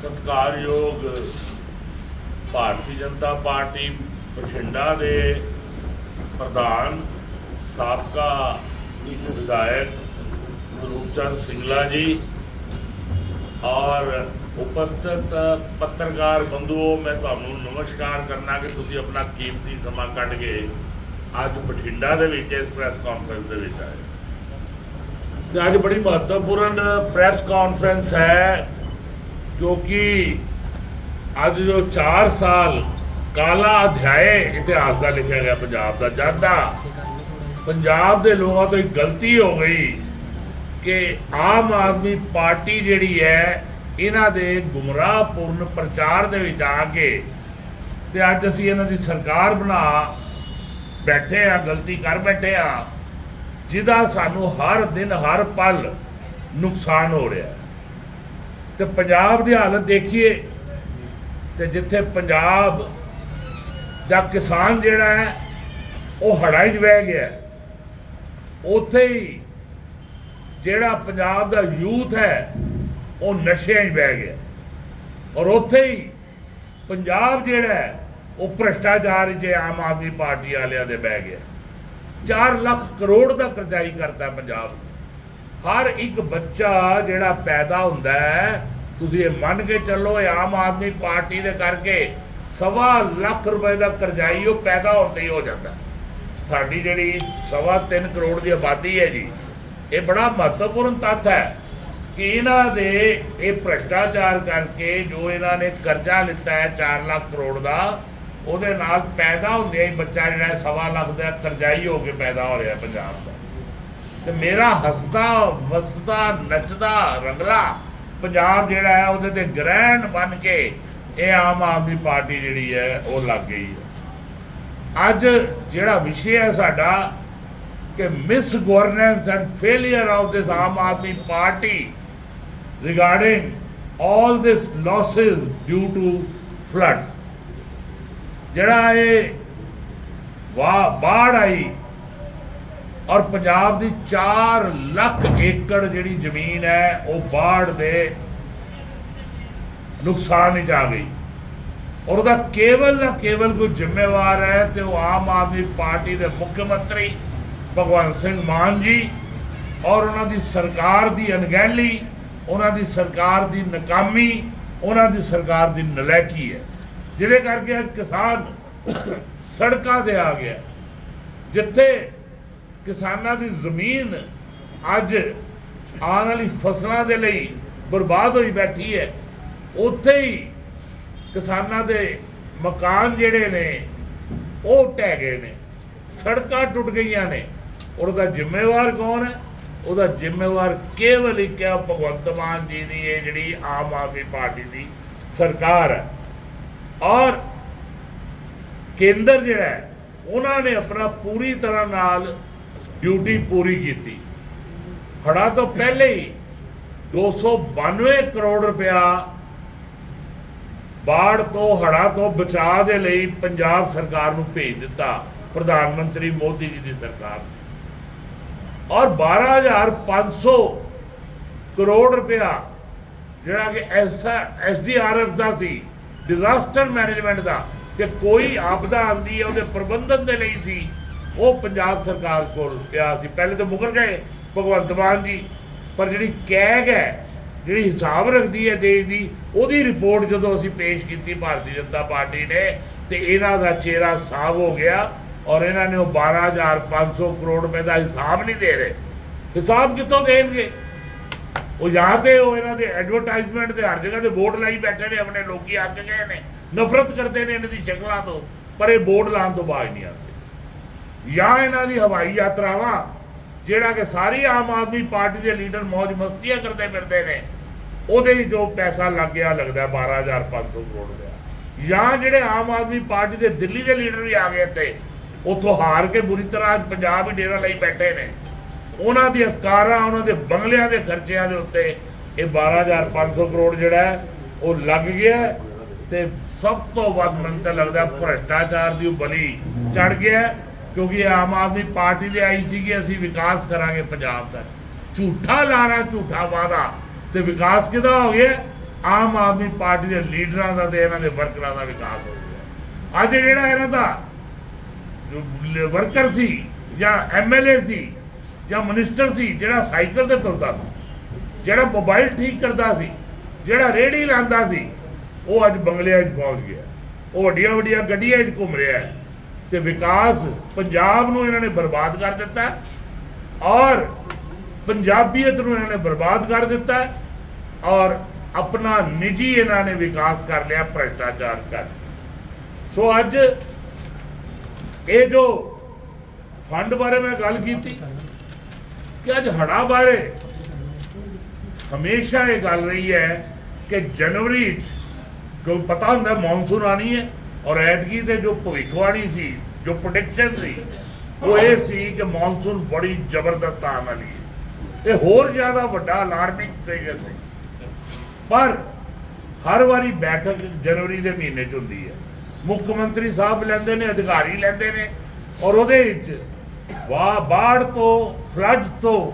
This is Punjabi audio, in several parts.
ਸਤਿਕਾਰਯੋਗ ਭਾਰਤੀ ਜਨਤਾ ਪਾਰਟੀ ਬਠਿੰਡਾ ਦੇ ਪ੍ਰਧਾਨ ਸਾਬਕਾ ਵਿਧਾਇਕ ਸਰੂਪ ਚੰਦ ਸਿੰਗਲਾ ਜੀ ਔਰ ਉਪਸਥਿਤ ਪੱਤਰਕਾਰ ਬੰਧੂਓ, ਮੈਂ ਤੁਹਾਨੂੰ ਨਮਸਕਾਰ ਕਰਨਾ ਕਿ ਤੁਸੀਂ ਆਪਣਾ ਕੀਮਤੀ ਸਮਾਂ ਕੱਢ ਕੇ ਅੱਜ ਬਠਿੰਡਾ ਦੇ ਵਿੱਚ ਇਸ ਪ੍ਰੈਸ ਕਾਨਫਰੰਸ ਦੇ ਵਿੱਚ ਆਏ। ਤੇ ਅੱਜ ਬੜੀ ਮਹੱਤਵਪੂਰਨ ਪ੍ਰੈਸ ਕਾਨਫਰੰਸ ਹੈ। ਕਿਉਂਕਿ ਅੱਜ ਜੋ 4 ਸਾਲ ਕਾਲਾ ਅਧਿਆਏ ਇਤਿਹਾਸ ਦਾ ਲਿਖਿਆ ਗਿਆ ਪੰਜਾਬ ਦਾ ਜਦ ਪੰਜਾਬ ਦੇ ਲੋਕਾਂ ਤੋਂ ਇੱਕ ਗਲਤੀ ਹੋ ਗਈ ਕਿ ਆਮ ਆਦਮੀ ਪਾਰਟੀ ਜਿਹੜੀ ਹੈ ਇਹਨਾਂ ਦੇ ਗੁੰਮਰਾਹਪੂਰਨ ਪ੍ਰਚਾਰ ਦੇ ਵਿੱਚ ਆ ਕੇ ਤੇ ਅੱਜ ਅਸੀਂ ਇਹਨਾਂ ਦੀ ਸਰਕਾਰ ਬਣਾ ਬੈਠੇ ਆ ਗਲਤੀ ਕਰ ਬੈਠੇ ਆ ਜਿਹਦਾ ਸਾਨੂੰ ਹਰ ਦਿਨ ਹਰ ਪਲ ਨੁਕਸਾਨ ਹੋ ਰਿਹਾ ਤੇ ਪੰਜਾਬ ਦੀ ਹਾਲਤ ਦੇਖੀਏ ਤੇ ਜਿੱਥੇ ਪੰਜਾਬ ਦਾ ਕਿਸਾਨ ਜਿਹੜਾ ਹੈ, ਉਹ ਹੜ੍ਹਾਂ 'ਚ ਵਹਿ ਗਿਆ ਉੱਥੇ ਹੀ ਜਿਹੜਾ ਪੰਜਾਬ ਦਾ ਯੂਥ ਹੈ, ਉਹ ਨਸ਼ਿਆਂ 'ਚ ਬਹਿ ਗਿਆ ਔਰ ਉੱਥੇ ਹੀ ਪੰਜਾਬ ਜਿਹੜਾ ਹੈ, ਉਹ ਭ੍ਰਸ਼ਟਾਚਾਰ 'ਚ ਆਮ ਆਦਮੀ ਪਾਰਟੀ ਵਾਲਿਆਂ ਦੇ ਬਹਿ ਗਿਆ 4 ਲੱਖ ਕਰੋੜ ਦਾ ਕਰਜ਼ਾਈ ਕਰਦਾ ਪੰਜਾਬ। ਹਰ ਇੱਕ ਬੱਚਾ ਜਿਹੜਾ ਪੈਦਾ ਹੁੰਦਾ ਹੈ, ਤੁਸੀਂ ਇਹ ਮੰਨ ਕੇ ਚੱਲੋ ਇਹ ਆਮ ਆਦਮੀ ਪਾਰਟੀ ਦੇ ਕਰਕੇ ਸਵਾ ਲੱਖ ਰੁਪਏ ਦਾ ਕਰਜ਼ਾਈ ਉਹ ਪੈਦਾ ਹੁੰਦੇ ਹੀ ਹੋ ਜਾਂਦਾ। ਸਾਡੀ ਜਿਹੜੀ ਸਵਾ ਤਿੰਨ ਕਰੋੜ ਦੀ ਆਬਾਦੀ ਹੈ ਜੀ, ਇਹ ਬੜਾ ਮਹੱਤਵਪੂਰਨ ਤੱਥ ਹੈ ਕਿ ਇਹਨਾਂ ਦੇ ਇਹ ਭ੍ਰਸ਼ਟਾਚਾਰ ਕਰਕੇ ਜੋ ਇਹਨਾਂ ਨੇ ਕਰਜ਼ਾ ਲਿੱਤਾ ਹੈ 4 ਲੱਖ ਕਰੋੜ ਦਾ, ਉਹਦੇ ਨਾਲ ਪੈਦਾ ਹੁੰਦੇ ਹੀ ਬੱਚਾ ਜਿਹੜਾ ਸਵਾ ਲੱਖ ਦਾ ਕਰਜ਼ਾਈ ਹੋ ਕੇ ਪੈਦਾ ਹੋ ਰਿਹਾ ਪੰਜਾਬ ਦਾ। ਤੇ ਮੇਰਾ ਹੱਸਦਾ, ਵਸਦਾ, ਨੱਚਦਾ, ਰੰਗਲਾ, ਪੰਜਾਬ ਜਿਹੜਾ ਹੈ ਉਹਦੇ ਤੇ ਗ੍ਰੈਂਡ ਬਣ ਕੇ ਇਹ ਆਮ ਆਦਮੀ ਪਾਰਟੀ ਜਿਹੜੀ ਹੈ ਉਹ ਲੱਗ ਗਈ ਹੈ। ਅੱਜ ਜਿਹੜਾ ਵਿਸ਼ੇ ਹੈ ਸਾਡਾ ਕਿ misgovernance and failure of this Aam Aadmi Party regarding all this losses due to floods ਜਿਹੜਾ ਇਹ ਵਾ, ਬਾੜ ਆਈ ਔਰ ਪੰਜਾਬ ਦੀ 4 ਲੱਖ ਏਕੜ ਜਿਹੜੀ ਜ਼ਮੀਨ ਹੈ, ਉਹ ਬਾੜ ਦੇ ਨੁਕਸਾਨ ਵਿੱਚ ਆ ਗਈ। ਔਰ ਉਹਦਾ ਕੇਵਲ ਦਾ ਕੇਵਲ ਕੋਈ ਜ਼ਿੰਮੇਵਾਰ ਹੈ ਤੇ ਉਹ ਆਮ ਆਦਮੀ ਪਾਰਟੀ ਦੇ ਮੁੱਖ ਮੰਤਰੀ ਭਗਵੰਤ ਸਿੰਘ ਮਾਨ ਜੀ ਔਰ ਉਹਨਾਂ ਦੀ ਸਰਕਾਰ ਦੀ ਅਣਗਹਿਲੀ, ਉਹਨਾਂ ਦੀ ਸਰਕਾਰ ਦੀ ਨਾਕਾਮੀ, ਉਹਨਾਂ ਦੀ ਸਰਕਾਰ ਦੀ ਨਲਾਇਕੀ ਹੈ। ਜਿਹਦੇ ਕਰਕੇ ਅੱਜ ਕਿਸਾਨ ਸੜਕਾਂ ਤੇ ਆ ਗਿਆ। ਜਿੱਥੇ ਕਿਸਾਨਾਂ ਦੀ ਜ਼ਮੀਨ ਅੱਜ ਆਉਣ ਵਾਲੀ ਫਸਲਾਂ ਦੇ ਲਈ ਬਰਬਾਦ ਹੋਈ ਬੈਠੀ ਹੈ। ਉੱਥੇ ਹੀ ਕਿਸਾਨਾਂ ਦੇ ਮਕਾਨ ਜਿਹੜੇ ਨੇ, ਉਹ ਢਹਿ ਗਏ ਨੇ। ਸੜਕਾਂ ਟੁੱਟ ਗਈਆਂ ਨੇ। ਉਹਦਾ ਜ਼ਿੰਮੇਵਾਰ ਕੌਣ ਹੈ? ਉਹਦਾ ਜ਼ਿੰਮੇਵਾਰ ਕੇਵਲ ਇੱਕ ਹੈ ਭਗਵੰਤ ਮਾਨ ਜੀ ਦੀ, ਇਹ ਜਿਹੜੀ ਆਮ ਆਦਮੀ ਪਾਰਟੀ ਦੀ ਸਰਕਾਰ ਹੈ। ਔਰ ਕੇਂਦਰ ਜਿਹੜਾ ਉਹਨਾਂ ਨੇ ਆਪਣਾ ਪੂਰੀ ਤਰ੍ਹਾਂ ਨਾਲ ਡਿਊਟੀ ਪੂਰੀ ਕੀਤੀ ਹੜਾ ਤੋਂ ਪਹਿਲੇ ਹੀ 292 ਕਰੋੜ ਰੁਪਇਆ ਬਾੜ ਤੋਂ ਹੜਾ ਤੋਂ ਬਚਾਅ ਦੇ ਲਈ ਪੰਜਾਬ ਸਰਕਾਰ ਨੂੰ ਭੇਜ ਦਿੱਤਾ, ਪ੍ਰਧਾਨ ਮੰਤਰੀ ਮੋਦੀ ਜੀ ਦੀ ਸਰਕਾਰ ਨੇ। ਔਰ 12500 ਕਰੋੜ ਰੁਪਇਆ ਜਿਹੜਾ ਕਿ ਐਸਾ ਐਸਡੀਆਰਐਫ ਦਾ ਸੀ, ਡਿਜ਼ਾਸਟਰ ਮੈਨੇਜਮੈਂਟ ਦਾ, ਕਿ ਕੋਈ ਆਪਦਾ ਆਉਂਦੀ ਹੈ ਉਹਦੇ ਪ੍ਰਬੰਧਨ ਦੇ ਲਈ ਸੀ ਉਹ ਪੰਜਾਬ ਸਰਕਾਰ ਕੋਲ ਪਿਆ ਸੀ। ਪਹਿਲੇ ਤਾਂ ਮੁਕਰ ਗਏ, ਭਗਵੰਤ ਮਾਨ ਜੀ। ਪਰ ਜਿਹੜੀ ਕੈਗ ਹੈ, ਜਿਹੜੀ ਹਿਸਾਬ ਰੱਖਦੀ ਹੈ ਦੇਸ਼ ਦੀ, ਉਹਦੀ ਰਿਪੋਰਟ ਜਦੋਂ ਅਸੀਂ ਪੇਸ਼ ਕੀਤੀ ਭਾਰਤੀ ਜਨਤਾ ਪਾਰਟੀ ਨੇ, ਤੇ ਇਹਨਾਂ ਦਾ ਚਿਹਰਾ ਸਾਫ਼ ਹੋ ਗਿਆ ਔਰ ਇਹਨਾਂ ਨੇ ਉਹ 12500 ਕਰੋੜ ਰੁਪਏ ਦਾ ਹਿਸਾਬ ਨਹੀਂ ਦੇ ਰਹੇ। ਹਿਸਾਬ ਕਿੱਥੋਂ ਦੇਣਗੇ? ਉਹ ਜਾਂ ਤੇ ਉਹ ਇਹਨਾਂ ਦੇ ਐਡਵਰਟਾਈਜ਼ਮੈਂਟ ਦੇ ਹਰ ਜਗ੍ਹਾ ਤੇ ਵੋਟ ਲਾਈ ਬੈਠੇ ਨੇ, ਆਪਣੇ ਲੋਕੀ ਅੱਕ ਗਏ ਨੇ, ਨਫ਼ਰਤ ਕਰਦੇ ਨੇ ਇਹਨਾਂ ਦੀ ਸ਼ਕਲਾਂ ਤੋਂ, ਪਰ ਇਹ ਵੋਟ ਲਾਉਣ ਤੋਂ ਬਾਅਦ ਨਹੀਂ ਆਉਂਦੇ। ਜਾਂ ਇਹਨਾਂ ਦੀ ਹਵਾਈ ਯਾਤਰਾਵਾਂ, ਜਿਹੜਾ ਕਿ ਸਾਰੀ ਆਮ ਆਦਮੀ ਪਾਰਟੀ ਦੇ ਲੀਡਰ ਮौज ਮਸਤੀਆਂ ਕਰਦੇ ਫਿਰਦੇ ਨੇ, ਉਹਦੇ ਜੋ ਪੈਸਾ ਲੱਗ ਗਿਆ, ਲੱਗਦਾ 12500 ਕਰੋੜ ਰੁਪਇਆ। ਜਾਂ ਜਿਹੜੇ ਆਮ ਆਦਮੀ ਪਾਰਟੀ ਦੇ ਦਿੱਲੀ ਦੇ ਲੀਡਰ ਵੀ ਆ ਗਏ ਤੇ ਉੱਥੋਂ ਹਾਰ ਕੇ ਬੁਰੀ ਤਰ੍ਹਾਂ ਪੰਜਾਬ ਹੀ ਡੇਰਾ ਲਈ ਬੈਠੇ ਨੇ। ਉਹਨਾਂ ਦੀਆਂ ਕਾਰਾਂ, ਉਹਨਾਂ ਦੇ ਬੰਗਲਿਆਂ ਦੇ ਖਰਚਿਆਂ ਦੇ ਉੱਤੇ ਇਹ 12500 ਕਰੋੜ ਜਿਹੜਾ ਉਹ ਲੱਗ ਗਿਆ ਤੇ ਸਭ ਤੋਂ ਵੱਧ ਮੈਨੂੰ ਤਾਂ ਲੱਗਦਾ ਭ੍ਰਸ਼ਟਾਚਾਰ ਦੀ ਉਹ ਬਲੀ ਚੜ ਗਿਆ ਕਿਉਂਕਿ ਆਮ ਆਦਮੀ ਪਾਰਟੀ ਦੇ ਆਈ ਸੀ ਕਿ ਅਸੀਂ ਵਿਕਾਸ ਕਰਾਂਗੇ ਪੰਜਾਬ ਦਾ। ਝੂਠਾ ਲਾਰਾ, ਝੂਠਾ ਵਾਦਾ ਤੇ ਵਿਕਾਸ ਕਿਹਦਾ ਹੋ ਗਿਆ? ਆਮ ਆਦਮੀ ਪਾਰਟੀ ਦੇ ਲੀਡਰਾਂ ਦਾ ਤੇ ਇਹਨਾਂ ਦੇ ਵਰਕਰਾਂ ਦਾ ਵਿਕਾਸ ਹੋ ਗਿਆ। ਅੱਜ ਜਿਹੜਾ ਇਹਨਾਂ ਦਾ ਵਰਕਰ ਸੀ ਜਾਂ ਐਮਐਲਏ ਸੀ ਜਾਂ ਮਿਨਿਸਟਰ ਸੀ, ਜਿਹੜਾ ਸਾਈਕਲ ਤੇ ਤੁਰਦਾ ਸੀ, ਜਿਹੜਾ ਮੋਬਾਈਲ ਠੀਕ ਕਰਦਾ ਸੀ, ਜਿਹੜਾ ਰੇੜੀ ਲਾਂਦਾ ਸੀ, ਉਹ ਅੱਜ ਬੰਗਲਿਆਂ 'ਚ ਪਹੁੰਚ ਗਿਆ। ਉਹ ਵੱਡੀਆਂ ਵੱਡੀਆਂ ਗੱਡੀਆਂ 'ਚ ਘੁੰਮ ਰਿਹਾ ਹੈ। ਤੇ ਵਿਕਾਸ ਪੰਜਾਬ ਨੂੰ ਇਹਨਾਂ ਨੇ ਬਰਬਾਦ ਕਰ ਦਿੱਤਾ ਔਰ ਪੰਜਾਬੀਅਤ ਨੂੰ ਇਹਨਾਂ ਨੇ ਬਰਬਾਦ ਕਰ ਦਿੱਤਾ ਔਰ ਆਪਣਾ ਨਿੱਜੀ ਇਹਨਾਂ ਨੇ ਵਿਕਾਸ ਕਰ ਲਿਆ, ਭ੍ਰਿਸ਼ਟਾਚਾਰ ਕਰ ਸੋ ਅੱਜ ਇਹ ਜੋ ਫੰਡ ਬਾਰੇ ਮੈਂ ਗੱਲ ਕੀਤੀ ਕਿ ਅੱਜ ਹੜਾ ਬਾਰੇ ਹਮੇਸ਼ਾ ਇਹ ਗੱਲ ਰਹੀ ਹੈ ਕਿ ਜਨਵਰੀ 'ਚ ਜੋ ਪਤਾ ਹੁੰਦਾ ਮੌਨਸੂਨ ਆਣੀ ਹੈ ਔਰ ਐਤਕੀ ਦੇ ਜੋ ਭਵਿੱਖਬਾਣੀ ਸੀ, ਜੋ ਪ੍ਰੋਡਿਕਸ਼ਨ ਸੀ, ਉਹ ਇਹ ਸੀ ਕਿ ਮੌਨਸੂਨ ਬੜੀ ਜ਼ਬਰਦਸਤ ਆਉਣ ਵਾਲੀ ਹੈ। ਇਹ ਹੋਰ ਜ਼ਿਆਦਾ ਵੱਡਾ ਅਲਾਰਮਿੰਗ ਫਿਗਰ ਸੀ ਪਰ ਹਰ ਵਾਰੀ ਬੈਠਕ ਜਨਵਰੀ ਦੇ ਮਹੀਨੇ 'ਚ ਹੁੰਦੀ ਹੈ। ਮੁੱਖ ਮੰਤਰੀ ਸਾਹਿਬ ਲੈਂਦੇ ਨੇ, ਅਧਿਕਾਰੀ ਲੈਂਦੇ ਨੇ, ਔਰ ਉਹਦੇ ਵਿੱਚ ਵਾ ਬਾੜ ਤੋਂ ਫਲੱਡਸ ਤੋਂ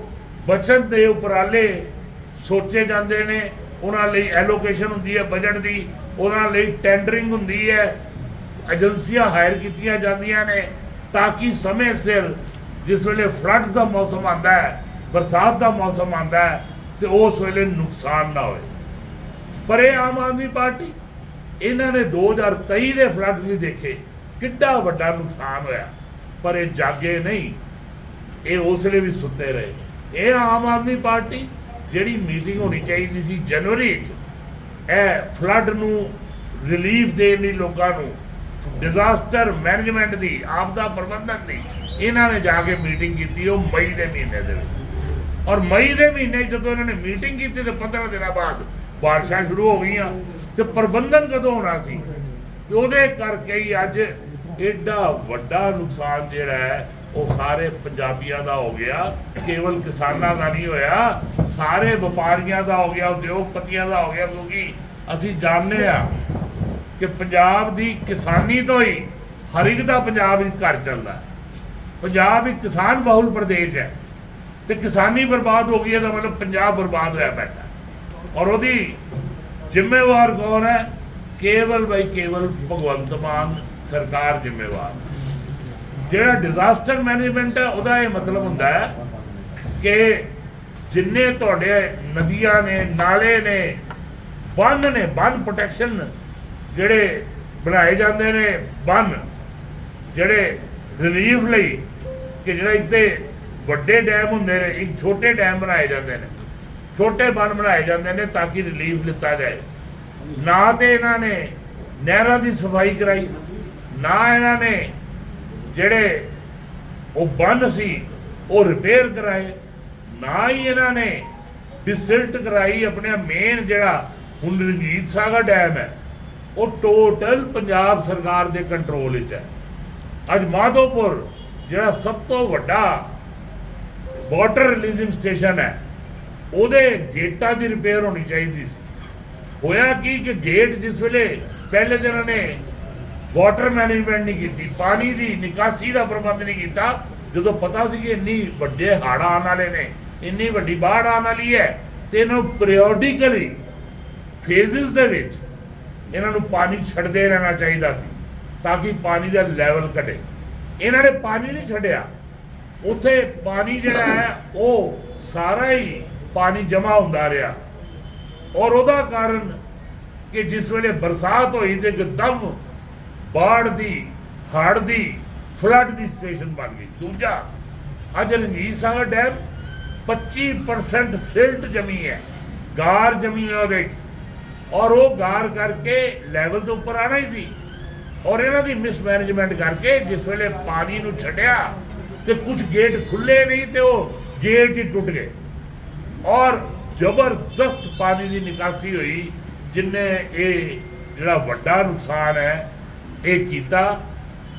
ਬਚਣ ਦੇ ਉਪਰਾਲੇ ਸੋਚੇ ਜਾਂਦੇ ਨੇ। ਉਹਨਾਂ ਲਈ ਐਲੋਕੇਸ਼ਨ ਹੁੰਦੀ ਹੈ ਬਜਟ ਦੀ, ਉਹਨਾਂ ਲਈ ਟੈਂਡਰਿੰਗ ਹੁੰਦੀ ਹੈ। ਏਜੰਸੀਆਂ ਹਾਇਰ ਕੀਤੀਆਂ ਜਾਂਦੀਆਂ ਨੇ ਤਾਂ ਕਿ ਸਮੇਂ ਸਿਰ ਜਿਸ ਵੇਲੇ ਫਲੱਡ ਦਾ ਮੌਸਮ ਆਉਂਦਾ ਹੈ, ਬਰਸਾਤ ਦਾ ਮੌਸਮ ਆਉਂਦਾ ਹੈ, ਤੇ ਉਸ ਵੇਲੇ ਨੁਕਸਾਨ ਨਾ ਹੋਵੇ ਪਰ ਇਹ ਆਮ ਆਦਮੀ ਪਾਰਟੀ, ਇਹਨਾਂ ਨੇ 2023 ਦੇ ਫਲੱਡ ਵੀ ਦੇਖੇ, ਕਿੱਡਾ ਵੱਡਾ ਨੁਕਸਾਨ ਹੋਇਆ। ਪਰ ਇਹ ਜਾਗੇ ਨਹੀਂ, ਇਹ ਉਸ ਵੀ ਸੁੱਤੇ ਰਹੇ। ਇਹ ਆਮ ਆਦਮੀ ਪਾਰਟੀ ਜਿਹੜੀ ਮੀਟਿੰਗ ਹੋਣੀ ਚਾਹੀਦੀ ਸੀ ਜਨਵਰੀ 'ਚ ਇਹ ਫਲੱਡ ਨੂੰ ਰਿਲੀਫ ਦੇਣ ਲਈ ਲੋਕਾਂ ਨੂੰ ਡਿਜ਼ਾਸਟਰ ਮੈਨੇਜਮੈਂਟ ਦੀ, ਆਪਦਾ ਪ੍ਰਬੰਧਨ ਦੀ। ਇਹਨਾਂ ਨੇ ਜਾ ਕੇ ਮੀਟਿੰਗ ਕੀਤੀ, ਉਹ ਮਈ ਦੇ ਮਹੀਨੇ ਦੇ ਵਿੱਚ। ਔਰ ਮਈ ਦੇ ਮਹੀਨੇ ਜਦੋਂ ਇਹਨਾਂ ਨੇ ਮੀਟਿੰਗ ਕੀਤੀ ਤੇ 15 ਦਿਨਾਂ ਬਾਅਦ ਬਾਰਿਸ਼ਾਂ ਸ਼ੁਰੂ ਹੋ ਗਈਆਂ ਤੇ ਪ੍ਰਬੰਧਨ ਕਦੋਂ ਹੋਣਾ ਸੀ? ਉਹਦੇ ਕਰਕੇ ਹੀ ਅੱਜ ਐਡਾ ਵੱਡਾ ਨੁਕਸਾਨ ਜਿਹੜਾ ਹੈ, ਉਹ ਸਾਰੇ ਪੰਜਾਬੀਆਂ ਦਾ ਹੋ ਗਿਆ, ਕੇਵਲ ਕਿਸਾਨਾਂ ਦਾ ਨਹੀਂ ਹੋਇਆ, ਸਾਰੇ ਵਪਾਰੀਆਂ ਦਾ ਹੋ ਗਿਆ, ਉਦਯੋਗਪਤੀਆਂ ਦਾ ਹੋ ਗਿਆ, ਕਿਉਂਕਿ ਅਸੀਂ ਜਾਣਦੇ ਆ ਕਿ ਪੰਜਾਬ ਦੀ ਕਿਸਾਨੀ ਤੋਂ ਹੀ ਹਰ ਇੱਕ ਦਾ ਪੰਜਾਬ ਵਿੱਚ ਘਰ ਚੱਲਦਾ ਪੰਜਾਬ ਇੱਕ ਕਿਸਾਨ ਬਹੁਲ ਪ੍ਰਦੇਸ਼ ਹੈ ਤੇ ਕਿਸਾਨੀ ਬਰਬਾਦ ਹੋ ਗਈ ਹੈ ਤਾਂ ਮਤਲਬ ਪੰਜਾਬ ਬਰਬਾਦ ਹੋਇਆ ਬੈਠਾ ਔਰ ਉਹਦੀ ਜ਼ਿੰਮੇਵਾਰ ਕੌਣ ਹੈ? ਕੇਵਲ ਬਈ ਕੇਵਲ ਭਗਵੰਤ ਮਾਨ ਸਰਕਾਰ ਜ਼ਿੰਮੇਵਾਰ ਜਿਹੜਾ ਡਿਜ਼ਾਸਟਰ ਮੈਨੇਜਮੈਂਟ ਹੈ, ਉਹਦਾ ਇਹ ਮਤਲਬ ਹੁੰਦਾ ਹੈ ਕਿ ਜਿੰਨੇ ਤੁਹਾਡੇ ਨਦੀਆਂ ਨੇ, ਨਾਲੇ ਨੇ, ਬੰਨ ਨੇ, ਬੰਨ ਪ੍ਰੋਟੈਕਸ਼ਨ ਜਿਹੜੇ ਬਣਾਏ ਜਾਂਦੇ ਨੇ ਬੰਨ, ਜਿਹੜੇ ਰਿਲੀਫ ਲਈ ਕਿ ਜਿਹੜਾ ਇੱਥੇ ਵੱਡੇ ਡੈਮ ਹੁੰਦੇ ਨੇ, ਇੱਕ ਛੋਟੇ ਡੈਮ ਬਣਾਏ ਜਾਂਦੇ ਨੇ, ਛੋਟੇ ਬੰਨ ਬਣਾਏ ਜਾਂਦੇ ਨੇ ਤਾਂ ਕਿ ਰਿਲੀਫ ਲਿੱਤਾ ਜਾਏ। ਨਾ ਤੇ ਇਹਨਾਂ ਨੇ ਨਹਿਰਾਂ ਦੀ ਸਫ਼ਾਈ ਕਰਾਈ, ਨਾ ਇਹਨਾਂ ਨੇ ਜਿਹੜੇ ਉਹ ਬੰਨ ਸੀ, ਉਹ ਰਿਪੇਅਰ ਕਰਾਏ, ਨਾ ਹੀ ਇਹਨਾਂ ਨੇ ਡਿਸਿਲਟ ਕਰਾਈ ਆਪਣਾ ਮੇਨ ਜਿਹੜਾ ਹੁਣ ਰਣਜੀਤ ਸਾਗਰ ਡੈਮ ਹੈ। ਉਹ ਟੋਟਲ ਪੰਜਾਬ ਸਰਕਾਰ ਦੇ ਕੰਟਰੋਲ ਵਿੱਚ ਹੈ। ਅੱਜ ਮਾਧੋਪੁਰ, ਜਿਹੜਾ ਸਭ ਤੋਂ ਵੱਡਾ ਵਾਟਰ ਰਿਲੀਜ਼ਿੰਗ ਸਟੇਸ਼ਨ ਹੈ, ਉਹਦੇ ਗੇਟਾਂ ਦੀ ਰਿਪੇਅਰ ਹੋਣੀ ਚਾਹੀਦੀ ਸੀ। ਹੋਇਆ ਕੀ ਕਿ ਗੇਟ ਜਿਸ ਵੇਲੇ ਪਹਿਲੇ ਦਿਨਾਂ ਨੇ ਵਾਟਰ ਮੈਨੇਜਮੈਂਟ ਨਹੀਂ ਕੀਤੀ, ਪਾਣੀ ਦੀ ਨਿਕਾਸੀ ਦਾ ਪ੍ਰਬੰਧ ਨਹੀਂ ਕੀਤਾ, ਜਦੋਂ ਪਤਾ ਸੀ ਕਿ ਇੰਨੀ ਵੱਡੇ ਹੜ੍ਹ ਆਉਣ ਵਾਲੇ ਨੇ, ਇੰਨੀ ਵੱਡੀ ਬਾੜ ਆਉਣ ਵਾਲੀ ਹੈ, ਤੇ ਇਹਨੂੰ ਨੂੰ ਪੀਰੀਓਡਿਕਲੀ ਫੇਜ਼ਸ ਦੇ ਵਿੱਚ ਇਹਨਾਂ ਨੂੰ ਪਾਣੀ ਛੱਡਦੇ ਰਹਿਣਾ ਚਾਹੀਦਾ ਸੀ ਤਾਂ ਕਿ ਪਾਣੀ ਦਾ ਲੈਵਲ ਘਟੇ। ਇਹਨਾਂ ਨੇ ਪਾਣੀ ਨਹੀਂ ਛੱਡਿਆ। ਉੱਥੇ ਪਾਣੀ ਜਿਹੜਾ ਹੈ, ਉਹ ਸਾਰਾ ਹੀ ਪਾਣੀ ਜਮਾ ਹੁੰਦਾ ਰਿਹਾ। ਔਰ ਉਹਦਾ ਕਾਰਨ ਕਿ ਜਿਸ ਵੇਲੇ ਬਰਸਾਤ ਹੋਈ ਤੇ ਇੱਕਦਮ ਬਾੜ ਦੀ ਹੜ੍ਹ ਦੀ ਫਲੱਡ ਦੀ ਸਟੇਸ਼ਨ ਬਣ ਗਈ। ਦੂਜਾ, ਅੱਜ ਰਣਜੀਤ ਸਾਗਰ ਡੈਮ 25% ਸਿਲਟ ਜਮੀ ਹੈ। ਗਾਰ ਜਮੀ ਹੈ ਉਹਦੇ ਔਰ ਉਹ ਗਾਰ ਕਰਕੇ ਲੈਵਲ ਤੋਂ ਉੱਪਰ ਆਣਾ ਹੀ ਸੀ। ਔਰ ਇਹਨਾਂ ਦੀ ਮਿਸਮੈਨੇਜਮੈਂਟ ਕਰਕੇ ਜਿਸ ਵੇਲੇ ਪਾਣੀ ਨੂੰ ਛੱਡਿਆ ਤੇ ਕੁਝ ਗੇਟ ਖੁੱਲੇ ਨਹੀਂ ਤੇ ਉਹ ਗੇਟ ਹੀ ਟੁੱਟ ਗਏ। ਔਰ ਜ਼ਬਰਦਸਤ ਪਾਣੀ ਦੀ ਨਿਕਾਸੀ ਹੋਈ ਜਿਨੇ ਇਹ ਜਿਹੜਾ ਵੱਡਾ ਨੁਕਸਾਨ ਹੈ, ਇਹ ਕੀਤਾ